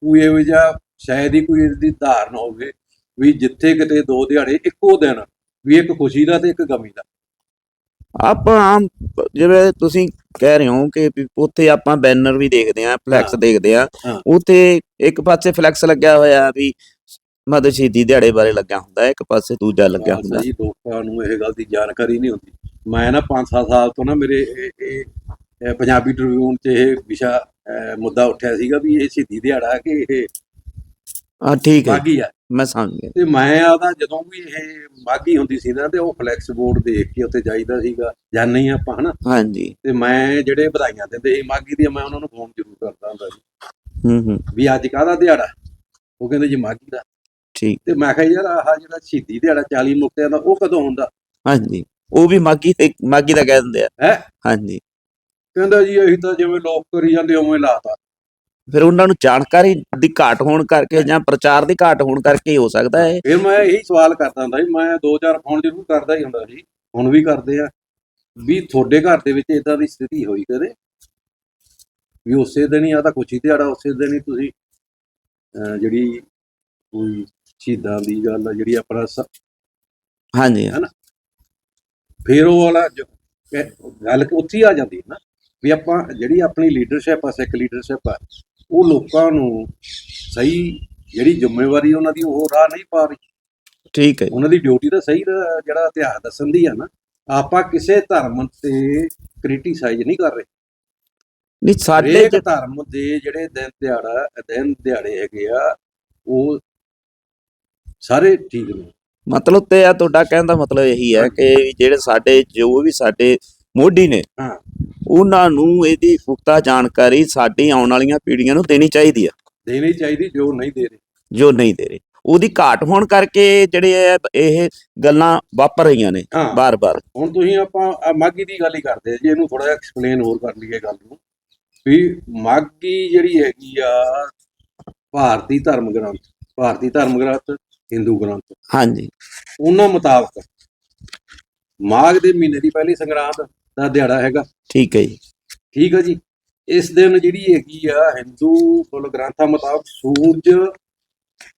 ਕੋਈ ਇਹੋ ਜਿਹਾ ਸ਼ਾਇਦ ਹੀ ਕੋਈ ਇਹਦੀ ਧਾਰਨਾ ਹੋਵੇ ਵੀ ਜਿੱਥੇ ਕਿਤੇ ਦੋ ਦਿਹਾੜੇ ਇੱਕੋ ਦਿਨ ਵੀ ਇੱਕ ਖੁਸ਼ੀ ਦਾ ਤੇ ਇੱਕ ਗਮੀ ਦਾ। ਆਪਾਂ ਆਮ ਜਿਵੇਂ ਤੁਸੀਂ ਕਹਿ ਰਹੇ ਹੋ ਕਿ ਵੀ ਉੱਥੇ ਆਪਾਂ ਬੈਨਰ ਵੀ ਦੇਖਦੇ ਆਂ ਫਲੈਕਸ। ਦੇਖਦੇ ਆਂ ਹਾਂ। ਉੱਥੇ ਇੱਕ ਪਾਸੇ ਫਲੈਕਸ ਲੱਗਿਆ ਹੋਇਆ ਵੀ ਮਤਲਬ ਸ਼ਹੀਦੀ ਦਿਹਾੜੇ ਬਾਰੇ ਲੱਗਿਆ ਹੁੰਦਾ ਇੱਕ ਪਾਸੇ ਦੂਜਾ ਲੱਗਿਆ ਖਾਲਸਾ ਹੁੰਦਾ। ਜੀ ਲੋਕਾਂ ਨੂੰ ਇਹ ਗੱਲ ਦੀ ਜਾਣਕਾਰੀ ਨਹੀਂ ਹੁੰਦੀ। ਮੈਂ ਨਾ 5-7 ਸਾਲ ਤੋਂ ਨਾ ਮੇਰੇ ਇਹ- ਇਹ ਇਹ ਪੰਜਾਬੀ ਟ੍ਰਿਬਿਊਨ 'ਚ ਇਹ ਵਿਸ਼ਾ ਅਹ, ਮੁੱਦਾ ਉੱਠਿਆ ਸੀਗਾ ਵੀ ਇਹ ਸ਼ਹੀਦੀ ਦਿਹਾੜਾ ਕਿ ਇਹ ਹਾਂ ਠੀਕ ਹੈ। ਮਾਗੀ ਆ। ਮੈਂ ਸਮਝ ਗਿਆ। ਤੇ ਮੈਂ ਆਦਾ ਜਦੋਂ ਵੀ ਇਹ ਮਾਗੀ ਹੁੰਦੀ ਸੀ ਨਾ ਤੇ ਉਹ ਫਲੈਕਸ ਬੋਰਡ ਦੇਖ ਕੇ ਉੱਥੇ ਜਾਈਦਾ ਸੀਗਾ ਜਾਣੇ ਆਪਾਂ ਹਨਾ? ਹਾਂਜੀ। ਤੇ ਮੈਂ ਜਿਹੜੇ ਵਧਾਈਆਂ ਦਿੰਦੇ ਸੀ ਮਾਗੀ ਦੀਆਂ ਮੈਂ ਉਹਨਾਂ ਨੂੰ ਫੋਨ ਜ਼ਰੂਰ ਕਰਦਾ ਹੁੰਦਾ ਸੀ। ਹੂੰ ਹੂੰ। ਵੀ ਅੱਜ ਕਾਹਦਾ ਦਿਹਾੜਾ? ਉਹ ਕਹਿੰਦੇ ਜੀ ਮਾਗੀ ਦਾ। ਠੀਕ। ਤੇ ਮੈਂ ਕਿਹਾ ਯਾਰ ਆਹ ਜਿਹੜਾ ਸ਼ਹੀਦੀ ਦਿਹਾੜਾ 40 ਮੁਕਤਿਆਂ ਦਾ ਉਹ ਕਦੋਂ ਹੁੰਦਾ? ਹਾਂਜੀ। ਉਹ ਵੀ ਮਾਗੀ ਮਾਗੀ ਦਾ ਕਹਿ ਦਿੰਦੇ ਆ। ਹੈ? ਹਾਂਜੀ। ਕਹਿੰਦਾ ਜੀ ਅਸੀਂ ਤਾਂ ਜਿਵੇਂ ਲੋਕ ਕਰੀ ਜਾਂਦੇ ਉਵੇਂ ਲਾਤਾ। ਫਿਰ ਉਹਨਾਂ ਨੂੰ ਜਾਣਕਾਰੀ ਦੀ ਘਾਟ ਹੋਣ ਕਰਕੇ ਜਾਂ ਪ੍ਰਚਾਰ ਦੀ ਘਾਟ ਹੋਣ ਕਰਕੇ ਹੀ ਹੋ ਸਕਦਾ ਹੈ ਫਿਰ ਮੈਂ ਇਹੀ ਸਵਾਲ ਕਰਦਾ ਹੁੰਦਾ ਸੀ ਮੈਂ ਦੋ ਚਾਰ ਫੋਨ ਜ਼ਰੂਰ ਕਰਦਾ ਹੀ ਹੁੰਦਾ ਸੀ ਹੁਣ ਵੀ ਕਰਦੇ ਆ। ਵੀ ਤੁਹਾਡੇ ਘਰ ਦੇ ਵਿੱਚ ਇਦਾਂ ਦੀ ਸਥਿਤੀ ਹੋਈ ਕਦੇ? ਵੀ ਉਸੇ ਦਿਨ ਹੀ ਆ ਤਾਂ ਖੁਸ਼ੀ ਦਿਹਾੜਾ ਉਸੇ ਦਿਨ ਹੀ ਤੁਸੀਂ ਜਿਹੜੀ ਕੋਈ ਸ਼ਹੀਦਾਂ ਦੀ ਗੱਲ ਆ ਜਿਹੜੀ ਆਪਣਾ ਹਾਂਜੀ। ਫਿਰ ਉਹ ਵਾਲਾ ਗੱਲ ਉੱਥੇ ਹੀ ਆ ਜਾਂਦੀ ਹੈ ਨਾ। ਵੀ ਆਪਾਂ ਜਿਹੜੀ ਆਪਣੀ ਲੀਡਰਸ਼ਿਪ ਆ ਸਿੱਖ ਲੀਡਰਸ਼ਿਪ ਆ ਉਹ ਲੋਕਾਂ ਨੂੰ ਸਹੀ ਜਿਹੜੀ ਜ਼ਿੰਮੇਵਾਰੀ ਉਹਨਾਂ ਦੀ ਉਹ ਰਾਹ ਨਹੀਂ ਪਾ ਰਹੀ। ਠੀਕ ਹੈ ਉਹਨਾਂ ਦੀ ਡਿਊਟੀ ਤਾਂ ਸਹੀ ਜਿਹੜਾ ਇਤਿਹਾਸ ਦੱਸਣ ਦੀ ਆ ਨਾ ਆਪਾਂ ਕਿਸੇ ਧਰਮ ਤੇ ਕ੍ਰਿਟੀਸਾਈਜ਼ ਨਹੀਂ ਕਰ ਰਹੇ। ਨਹੀਂ ਸਾਡੇ ਧਰਮ ਦੇ ਜਿਹੜੇ ਦਿਨ ਦਿਹਾੜਾ ਦਿਨ ਦਿਹਾੜੇ ਹੈਗੇ ਆ ਉਹ ਸਾਰੇ ਠੀਕ ਨੇ। ਮਤਲਬ ਤੇ ਆ ਤੁਹਾਡਾ ਕਹਿਣ ਦਾ ਮਤਲਬ ਇਹੀ ਹੈ ਕਿ ਜਿਹੜੇ ਸਾਡੇ ਜੋ ਵੀ ਸਾਡੇ ਮੋਢੀ ਨੇ। ਉਹਨਾਂ ਨੂੰ ਇਹਦੀ ਪੁਖਤਾ ਜਾਣਕਾਰੀ ਸਾਡੀ ਆਉਣ ਵਾਲੀਆਂ ਪੀੜ੍ਹੀਆਂ ਨੂੰ ਦੇਣੀ ਚਾਹੀਦੀ ਹੈ ਦੇਣੀ ਚਾਹੀਦੀ ਜੋ ਨਹੀਂ ਦੇ ਰਹੇ। ਜੋ ਨਹੀਂ ਦੇ ਰਹੇ। ਉਹਦੀ ਘਾਟ ਹੋਣ ਕਰਕੇ ਜਿਹੜੇ ਇਹ ਇਹ ਗੱਲਾਂ ਵਾਪਰ ਰਹੀਆਂ ਨੇ ਹਾਂ। ਬਾਰ-ਬਾਰ। ਹੁਣ ਤੁਸੀਂ ਆਪਾਂ ਆਹ ਮਾਗੀ ਦੀ ਗੱਲ ਹੀ ਕਰਦੇ ਜੇ ਇਹਨੂੰ ਥੋੜਾ ਜਿਹਾ ਐਕਸਪਲੇਨ ਹੋਰ ਕਰ ਲਈਏ ਗੱਲ ਨੂੰ। ਵੀ ਮਾਗੀ ਜਿਹੜੀ ਹੈਗੀ ਆ ਭਾਰਤੀ ਧਰਮ ਗ੍ਰੰਥ ਭਾਰਤੀ ਧਰਮ ਗ੍ਰੰਥ ਹਿੰਦੂ ਗ੍ਰੰਥ। ਹਾਂਜੀ। ਉਹਨਾਂ ਮੁਤਾਬਕ ਮਾਘ ਦੇ ਮਹੀਨੇ ਦੀ ਪਹਿਲੀ ਸੰਗਰਾਂਦ ਦਾ ਦਿਹਾੜਾ ਹੈਗਾ। ਠੀਕ ਹੈ ਜੀ। ਠੀਕ ਹੈ ਜੀ। ਇਸ ਦਿਨ ਜਿਹੜੀ ਹੈਗੀ ਆ ਹਿੰਦੂ ਕੁਲ ਗ੍ਰੰਥਾਂ ਮੁਤਾਬਕ ਸੂਰਜ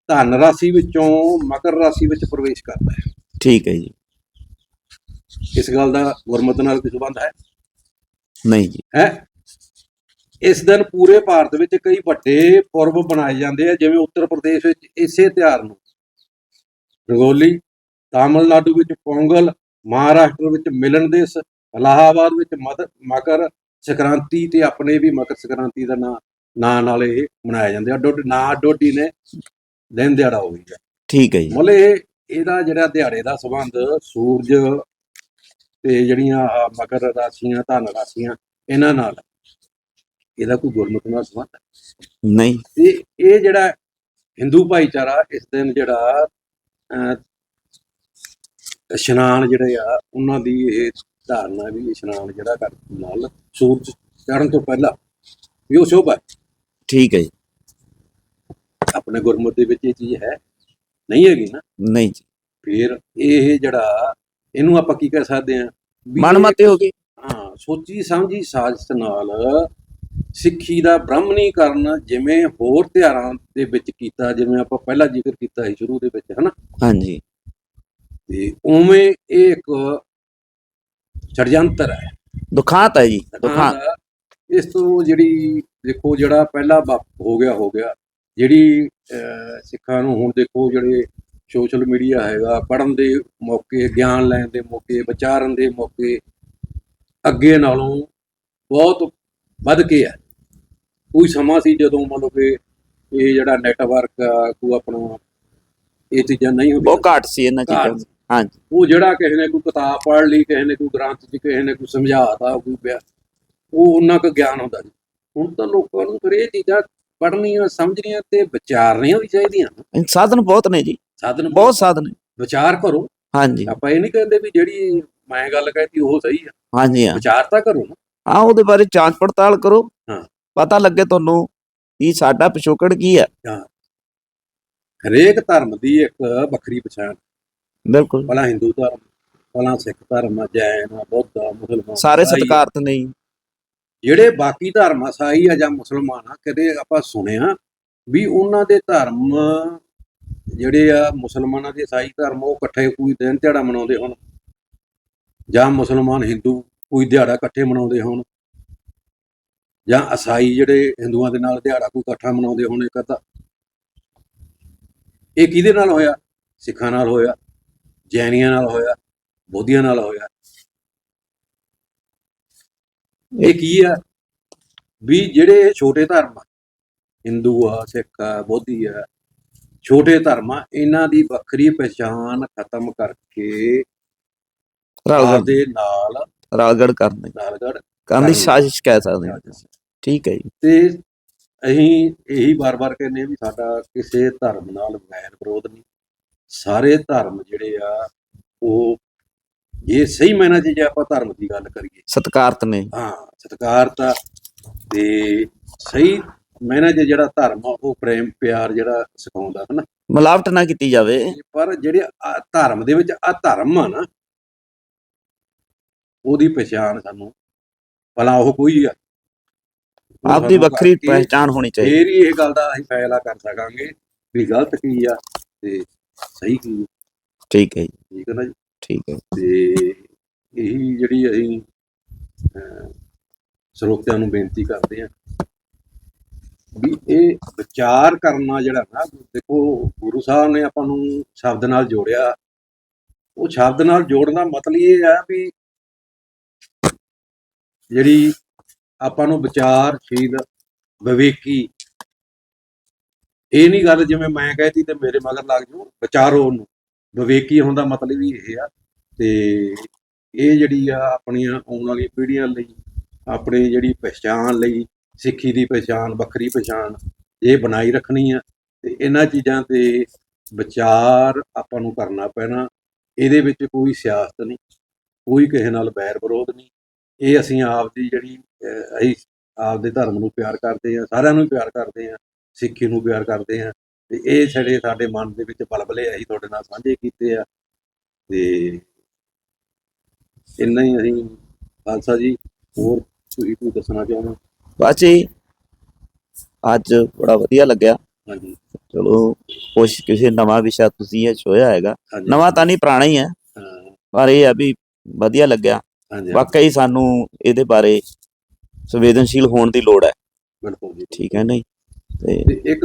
ਧਨ ਰਾਸ਼ੀ ਵਿੱਚੋਂ ਮਕਰ ਰਾਸ਼ੀ ਵਿੱਚ ਪ੍ਰਵੇਸ਼ ਕਰਦਾ ਹੈ। ਠੀਕ ਹੈ ਜੀ। ਇਸ ਗੱਲ ਦਾ ਗੁਰਮਤ ਨਾਲ ਕੋਈ ਸੰਬੰਧ ਹੈ? ਨਹੀਂ ਜੀ। ਹੈ? ਇਸ ਦਿਨ ਪੂਰੇ ਭਾਰਤ ਵਿੱਚ ਕਈ ਵੱਡੇ ਪੁਰਬ ਬਣਾਏ ਜਾਂਦੇ ਆ ਜਿਵੇਂ ਉੱਤਰ ਪ੍ਰਦੇਸ਼ ਵਿੱਚ ਇਸੇ ਤਿਉਹਾਰ ਨੂੰ। ਰੰਗੋਲੀ ਤਾਮਿਲਨਾਡੂ ਵਿੱਚ ਪੋਂਗਲ ਮਹਾਰਾਸ਼ਟਰ ਵਿੱਚ ਮਿਲਨ ਦਿਵਸ ਇਲਾਹਾਬਾਦ ਵਿੱਚ ਮਕਰ ਸੰਕ੍ਰਾਂਤੀ ਤੇ ਆਪਣੇ ਵੀ ਮਕਰ ਸੰਕ੍ਰਾਂਤੀ ਦਾ ਨਾਂ ਨਾਂ ਨਾਲ ਇਹ ਮਨਾਇਆ ਜਾਂਦਾ। ਅੱਡੋ ਨਾਂ ਅੱਡੀ ਨੇ ਦਿਨ ਦਿਹਾੜਾ ਹੋ ਗਿਆ। ਠੀਕ ਹੈ ਜੀ। ਮਤਲਬ ਇਹ ਇਹਦਾ ਜਿਹੜਾ ਦਿਹਾੜੇ ਦਾ ਸੰਬੰਧ ਸੂਰਜ ਤੇ ਜਿਹੜੀਆਂ ਮਕਰ ਰਾਸ਼ੀਆਂ ਧਨ ਰਾਸ਼ੀਆਂ ਇਹਨਾਂ ਨਾਲ। ਇਹਦਾ ਕੋਈ ਗੁਰਮਤਿ ਨਾਲ ਸੰਬੰਧ ਨਹੀਂ। ਤੇ ਇਹ ਜਿਹੜਾ ਹਿੰਦੂ ਭਾਈਚਾਰਾ ਇਸ ਦਿਨ ਜਿਹੜਾ ਇਸ਼ਨਾਨ ਜਿਹੜੇ ਆ ਉਹਨਾਂ ਦੀ ਇਹ ਧਾਰਨਾ ਵੀ ਇਸ਼ਨਾਨ ਜਿਹੜਾ ਕਰਨ ਨਾਲ ਸੂਰਜ ਚੜ੍ਹਨ ਤੋਂ ਪਹਿਲਾਂ ਵੀ ਉਹ ਸ਼ੋਭਾ। ਠੀਕ ਹੈ ਜੀ। ਆਪਣੇ ਗੁਰਮਤਿ ਦੇ ਵਿੱਚ ਇਹ ਚੀਜ਼ ਹੈ ਨਹੀਂ ਹੈਗੀ ਨਾ? ਨਹੀਂ ਜੀ। ਫਿਰ ਇਹ ਜਿਹੜਾ ਇਹਨੂੰ ਆਪਾਂ ਕੀ ਕਹਿ ਸਕਦੇ ਇਹ- ਮਨਮਤੇ ਹੋ ਗਈ। ਹਾਂ ਸੋਚੀ ਸਮਝੀ ਸਾਜ਼ਿਸ਼ ਨਾਲ ਸਿੱਖੀ ਦਾ ਬ੍ਰਾਹਮਣੀਕਰਨ ਜਿਵੇਂ ਹੋਰ ਤਿਉਹਾਰਾਂ ਦੇ ਵਿੱਚ ਕੀਤਾ ਜਿਵੇਂ ਆਪਾਂ ਪਹਿਲਾਂ ਜ਼ਿਕਰ ਕੀਤਾ ਸੀ ਸ਼ੁਰੂ ਦੇ ਵਿੱਚ ਹਨਾ? ਹਾਂਜੀ। ਤੇ ਉਵੇਂ ਇਹ ਇੱਕ ષਡਯੰਤਰ ਹੈ। ਦੁਖਾਂਤ ਹੈ ਜੀ ਦੁਖਾਂਤ ਇਸ ਤੋਂ ਜਿਹੜੀ ਦੇਖੋ ਜਿਹੜਾ ਪਹਿਲਾ ਹੋ ਗਿਆ ਹੋ ਗਿਆ। ਜਿਹੜੀ ਸਿੱਖਾਂ ਨੂੰ ਹੁਣ ਦੇਖੋ ਜਿਹੜੇ ਸੋਸ਼ਲ ਮੀਡੀਆ ਹੈਗਾ ਪੜਨ ਦੇ ਮੌਕੇ ਗਿਆਨ ਲੈਣ ਦੇ ਮੌਕੇ ਵਿਚਾਰਨ ਦੇ ਮੌਕੇ ਅੱਗੇ ਨਾਲੋਂ ਬਹੁਤ ਵੱਧ ਕੇ ਹੈ। ਕੋਈ ਸਮਾਂ ਸੀ ਜਦੋਂ ਮੰਨ ਲਓ ਕਿ ਇਹ ਜਿਹੜਾ ਨੈਟਵਰਕ ਕੋਈ ਆਪਣਾ ਇਹ ਚੀਜ਼ਾਂ ਨਹੀਂ ਹੁੰਦੀਆਂ ਬਹੁਤ ਘਾਟ ਸੀ ਇਹਨਾਂ ਚੀਜ਼ਾਂ। ਹਾਂਜੀ। ਉਹ ਜਿਹੜਾ ਕਿਸੇ ਨੇ ਕੋਈ ਕਿਤਾਬ ਪੜ੍ਹ ਲਈ ਕਿਸੇ ਨੇ ਕੋਈ ਗ੍ਰੰਥ ਚ ਕਿਸੇ ਨੇ ਕੋਈ ਸਮਝਾਤਾ ਕੋਈ ਪਿਆ ਉਹ ਉਹਨਾਂ ਕੁ ਗਿਆਨ ਹੁੰਦਾ ਜੀ। ਹੁਣ ਤਾਂ ਲੋਕਾਂ ਨੂੰ ਫਿਰ ਇਹ ਚੀਜ਼ਾਂ ਪੜ੍ਹਨੀਆਂ ਸਮਝਣੀਆਂ ਤੇ ਵਿਚਾਰਨੀਆਂ ਵੀ ਚਾਹੀਦੀਆਂ ਸਾਧਨ ਬਹੁਤ ਨੇ ਜੀ। ਸਾਧਨ ਬਹੁਤ। ਸਾਧਨ ਨੇ। ਵਿਚਾਰ ਕਰੋ। ਹਾਂਜੀ। ਆਪਾਂ ਇਹ ਨਹੀਂ ਕਹਿੰਦੇ ਵੀ ਜਿਹੜੀ ਮੈਂ ਗੱਲ ਕਹਿਤੀ ਉਹ ਸਹੀ ਆ। ਹਾਂਜੀ ਹਾਂ। ਵਿਚਾਰ ਤਾਂ ਕਰੋ ਹਾਂ ਉਹਦੇ ਬਾਰੇ ਜਾਂਚ ਪੜਤਾਲ ਕਰੋ। ਹਾਂ। ਪਤਾ ਲੱਗੇ ਤੁਹਾਨੂੰ ਕਿ ਸਾਡਾ ਪਿਛੋਕੜ ਕੀ ਹੈ। ਹਰੇਕ ਧਰਮ ਦੀ ਇੱਕ ਵੱਖਰੀ ਪਛਾਣ। ਬਿਲਕੁਲ। ਪਹਿਲਾਂ ਹਿੰਦੂ ਧਰਮ ਪਹਿਲਾਂ ਸਿੱਖ ਧਰਮ ਆ ਜੈਨ ਆ ਬੁੱਧ ਆ ਮੁਸਲਮਾਨ ਸਾਰੇ ਈਸਾਈ ਆ। ਸਤਿਕਾਰਤ ਨਹੀਂ ਜਿਹੜੇ ਬਾਕੀ ਧਰਮ ਆ ਸਾਈ ਆ ਜਾਂ ਮੁਸਲਮਾਨ ਆ ਕਦੇ ਆਪਾਂ ਸੁਣਿਆ ਵੀ ਉਹਨਾਂ ਦੇ ਧਰਮ ਜਿਹੜੇ ਆ ਮੁਸਲਮਾਨਾਂ ਦੇ ਸਾਈ ਧਰਮ ਉਹ ਇਕੱਠੇ ਕੋਈ ਦਿਨ ਦਿਹਾੜਾ ਮਨਾਉਂਦੇ ਹੋਣ ਜਾਂ ਮੁਸਲਮਾਨ ਹਿੰਦੂ ਕੋਈ ਦਿਹਾੜਾ ਇਕੱਠੇ ਮਨਾਉਂਦੇ ਹੋਣ ਜਾਂ ਅਸਾਈ ਜਿਹੜੇ ਹਿੰਦੂਆਂ ਦੇ ਨਾਲ ਦਿਹਾੜਾ ਕੋਈ ਇਕੱਠਾ ਮਨਾਉਂਦੇ ਹੋਣ ਇੱਕ ਅੱਧਾ। ਇਹ ਕਿਹਦੇ ਨਾਲ ਹੋਇਆ? ਸਿੱਖਾਂ ਨਾਲ ਹੋਇਆ। ਜੈਨੀਆਂ ਨਾਲ ਹੋਇਆ ਬੋਧੀਆਂ ਨਾਲ ਹੋਇਆ। ਇਹ ਕੀ ਆ? ਵੀ ਜਿਹੜੇ ਛੋਟੇ ਧਰਮ ਆ ਹਿੰਦੂ ਆ ਸਿੱਖ ਆ ਬੋਧੀ ਆ ਛੋਟੇ ਧਰਮ ਆ ਇਹਨਾਂ ਦੀ ਵੱਖਰੀ ਪਛਾਣ ਖਤਮ ਕਰਕੇ ਰਲਗੜ ਆਪਦੇ ਨਾਲ ਰਲਗੜ ਕਰਨੇ। ਨਾਲਗੜ ਕਰਨ ਦੀ। ਸਾਜ਼ਿਸ਼ ਕਹਿ ਸਕਦੇ ਹਾਂ। ਠੀਕ ਹੈ ਜੀ। ਤੇ ਅਸੀਂ ਇਹੀ ਬਾਰ-ਬਾਰ ਕਹਿੰਦੇ ਹਾਂ ਵੀ ਸਾਡਾ ਕਿਸੇ ਧਰਮ ਨਾਲ ਵੈਰ ਵਿਰੋਧ ਨਹੀਂ। ਸਾਰੇ ਧਰਮ ਜਿਹੜੇ ਆ ਉਹ ਇਹ ਸਹੀ ਮਾਇਨਾ 'ਚ ਜੇ ਆਪਾਂ ਧਰਮ ਦੀ ਗੱਲ ਕਰੀਏ। ਸਤਿਕਾਰਤ ਨੇ। ਹਾਂ ਸਤਿਕਾਰਤਾ ਤੇ ਸਹੀ ਮਾਇਨਾ 'ਚ ਜਿਹੜਾ ਧਰਮ ਆ ਉਹ ਪ੍ਰੇਮ ਪਿਆਰ ਜਿਹੜਾ ਸਿਖਾਉਂਦਾ ਹੈ ਨਾ। ਮਿਲਾਵਟ ਨਾ ਕੀਤੀ ਜਾਵੇ। ਪਰ ਜਿਹੜੇ ਧਰਮ ਦੇ ਵਿੱਚ ਆ ਧਰਮ ਆ ਨਾ ਉਹਦੀ ਪਛਾਣ ਸਾਨੂੰ ਭਲਾ ਉਹ ਕੋਈ ਆ। ਆਪਦੀ ਸਾਨੂੰ ਵੱਖਰੀ ਪਹਿਚਾਣ ਹੋਣੀ ਚਾਹੀਦੀ। ਫੇਰ ਹੀ ਇਹ ਗੱਲ ਦਾ ਅਸੀਂ ਫੈਸਲਾ ਕਰ ਸਕਾਂਗੇ ਵੀ ਗਲਤ ਕੀ ਆ ਤੇ ਸਹੀ ਕੀ ਆ ਠੀਕ ਹੈ ਜੀ। ਠੀਕ ਹੈ ਨਾ ਜੀ। ਠੀਕ ਹੈ। ਤੇ ਇਹੀ ਜਿਹੜੀ ਅਸੀਂ ਅਹ, ਸਰੋਤਿਆਂ ਨੂੰ ਬੇਨਤੀ ਕਰਦੇ ਹਾਂ ਵੀ ਇਹ ਵਿਚਾਰ ਕਰਨਾ ਜਿਹੜਾ ਨਾ ਦੇਖੋ ਗੁਰੂ ਸਾਹਿਬ ਨੇ ਆਪਾਂ ਨੂੰ ਸ਼ਬਦ ਨਾਲ ਜੋੜਿਆ। ਉਹ ਸ਼ਬਦ ਨਾਲ ਜੋੜਨ ਦਾ ਮਤਲਬ ਇਹ ਹੈ ਵੀ ਜਿਹੜੀ ਆਪਾਂ ਨੂੰ ਵਿਚਾਰਸ਼ੀਲ ਵਿਵੇਕੀ ਇਹ ਨਹੀਂ ਗੱਲ ਜਿਵੇਂ ਮੈਂ ਕਹਿਤੀ ਤੇ ਮੇਰੇ ਮਗਰ ਲੱਗ ਜਾਓ, ਵਿਚਾਰੋ ਉਹਨੂੰ। ਵਿਵੇਕੀ ਹੋਣ ਦਾ ਮਤਲਬ ਹੀ ਇਹ ਆ। ਤੇ ਇਹ ਜਿਹੜੀ ਆ ਆਪਣੀਆਂ ਆਉਣ ਵਾਲੀਆਂ ਪੀੜ੍ਹੀਆਂ ਲਈ, ਆਪਣੀ ਜਿਹੜੀ ਪਛਾਣ ਲਈ, ਸਿੱਖੀ ਦੀ ਪਛਾਣ ਵੱਖਰੀ ਪਛਾਣ ਇਹ ਬਣਾਈ ਰੱਖਣੀ ਆ। ਤੇ ਇਹਨਾਂ ਚੀਜ਼ਾਂ ਤੇ ਵਿਚਾਰ ਆਪਾਂ ਨੂੰ ਕਰਨਾ ਪੈਣਾ। ਇਹਦੇ ਵਿੱਚ ਕੋਈ ਸਿਆਸਤ ਨਹੀਂ, ਕੋਈ ਕਿਸੇ ਨਾਲ ਬੈਰ ਵਿਰੋਧ ਨਹੀਂ। ਇਹ ਅਸੀਂ ਆਪ ਦੀ ਜਿਹੜੀ ਅਸੀਂ ਆਪ ਦੇ ਧਰਮ ਨੂੰ ਪਿਆਰ ਕਰਦੇ ਆ, ਸਾਰਿਆਂ ਨੂੰ ਪਿਆਰ ਕਰਦੇ ਆ। ਸਿੱਖੀ ਨੂੰ ਪਿਆਰ ਕਰਦੇ ਆ। ਤੇ ਇਹ ਸਾਡੇ ਸਾਡੇ ਮਨ ਦੇ ਵਿੱਚ ਬਲਬਲੇ ਅਸੀਂ ਤੁਹਾਡੇ ਨਾਲ ਸਾਂਝੇ ਕੀਤੇ ਆ। ਤੇ ਇੰਨਾ ਹੀ ਅਸੀਂ ਖਾਲਸਾ ਜੀ ਹੋਰ ਤੁਸੀਂ ਕੋਈ ਦੱਸਣਾ ਚਾਹੁੰਦੇ ਬਸ ਜੀ ਅੱਜ ਬੜਾ ਵਧੀਆ ਲੱਗਿਆ। ਹਾਂਜੀ। ਚਲੋ ਕੁਛ ਕਿਸੇ ਨਵਾਂ ਵਿਸ਼ਾ ਤੁਸੀਂ ਇਹ ਛੋਇਆ ਹੈਗਾ। ਨਵਾਂ ਤਾਂ ਨਹੀਂ ਪੁਰਾਣਾ ਹੀ ਹੈ। ਪਰ ਇਹ ਆ ਵੀ ਵਧੀਆ ਲੱਗਿਆ। ਵਾਕਈ ਸਾਨੂੰ ਇਹਦੇ ਬਾਰੇ ਸੰਵੇਦਨਸ਼ੀਲ ਹੋਣ ਦੀ ਲੋੜ ਹੈ। ਬਿਲਕੁਲ ਜੀ। ਠੀਕ ਹੈ ਨਹੀਂ? ਤੇ ਇੱਕ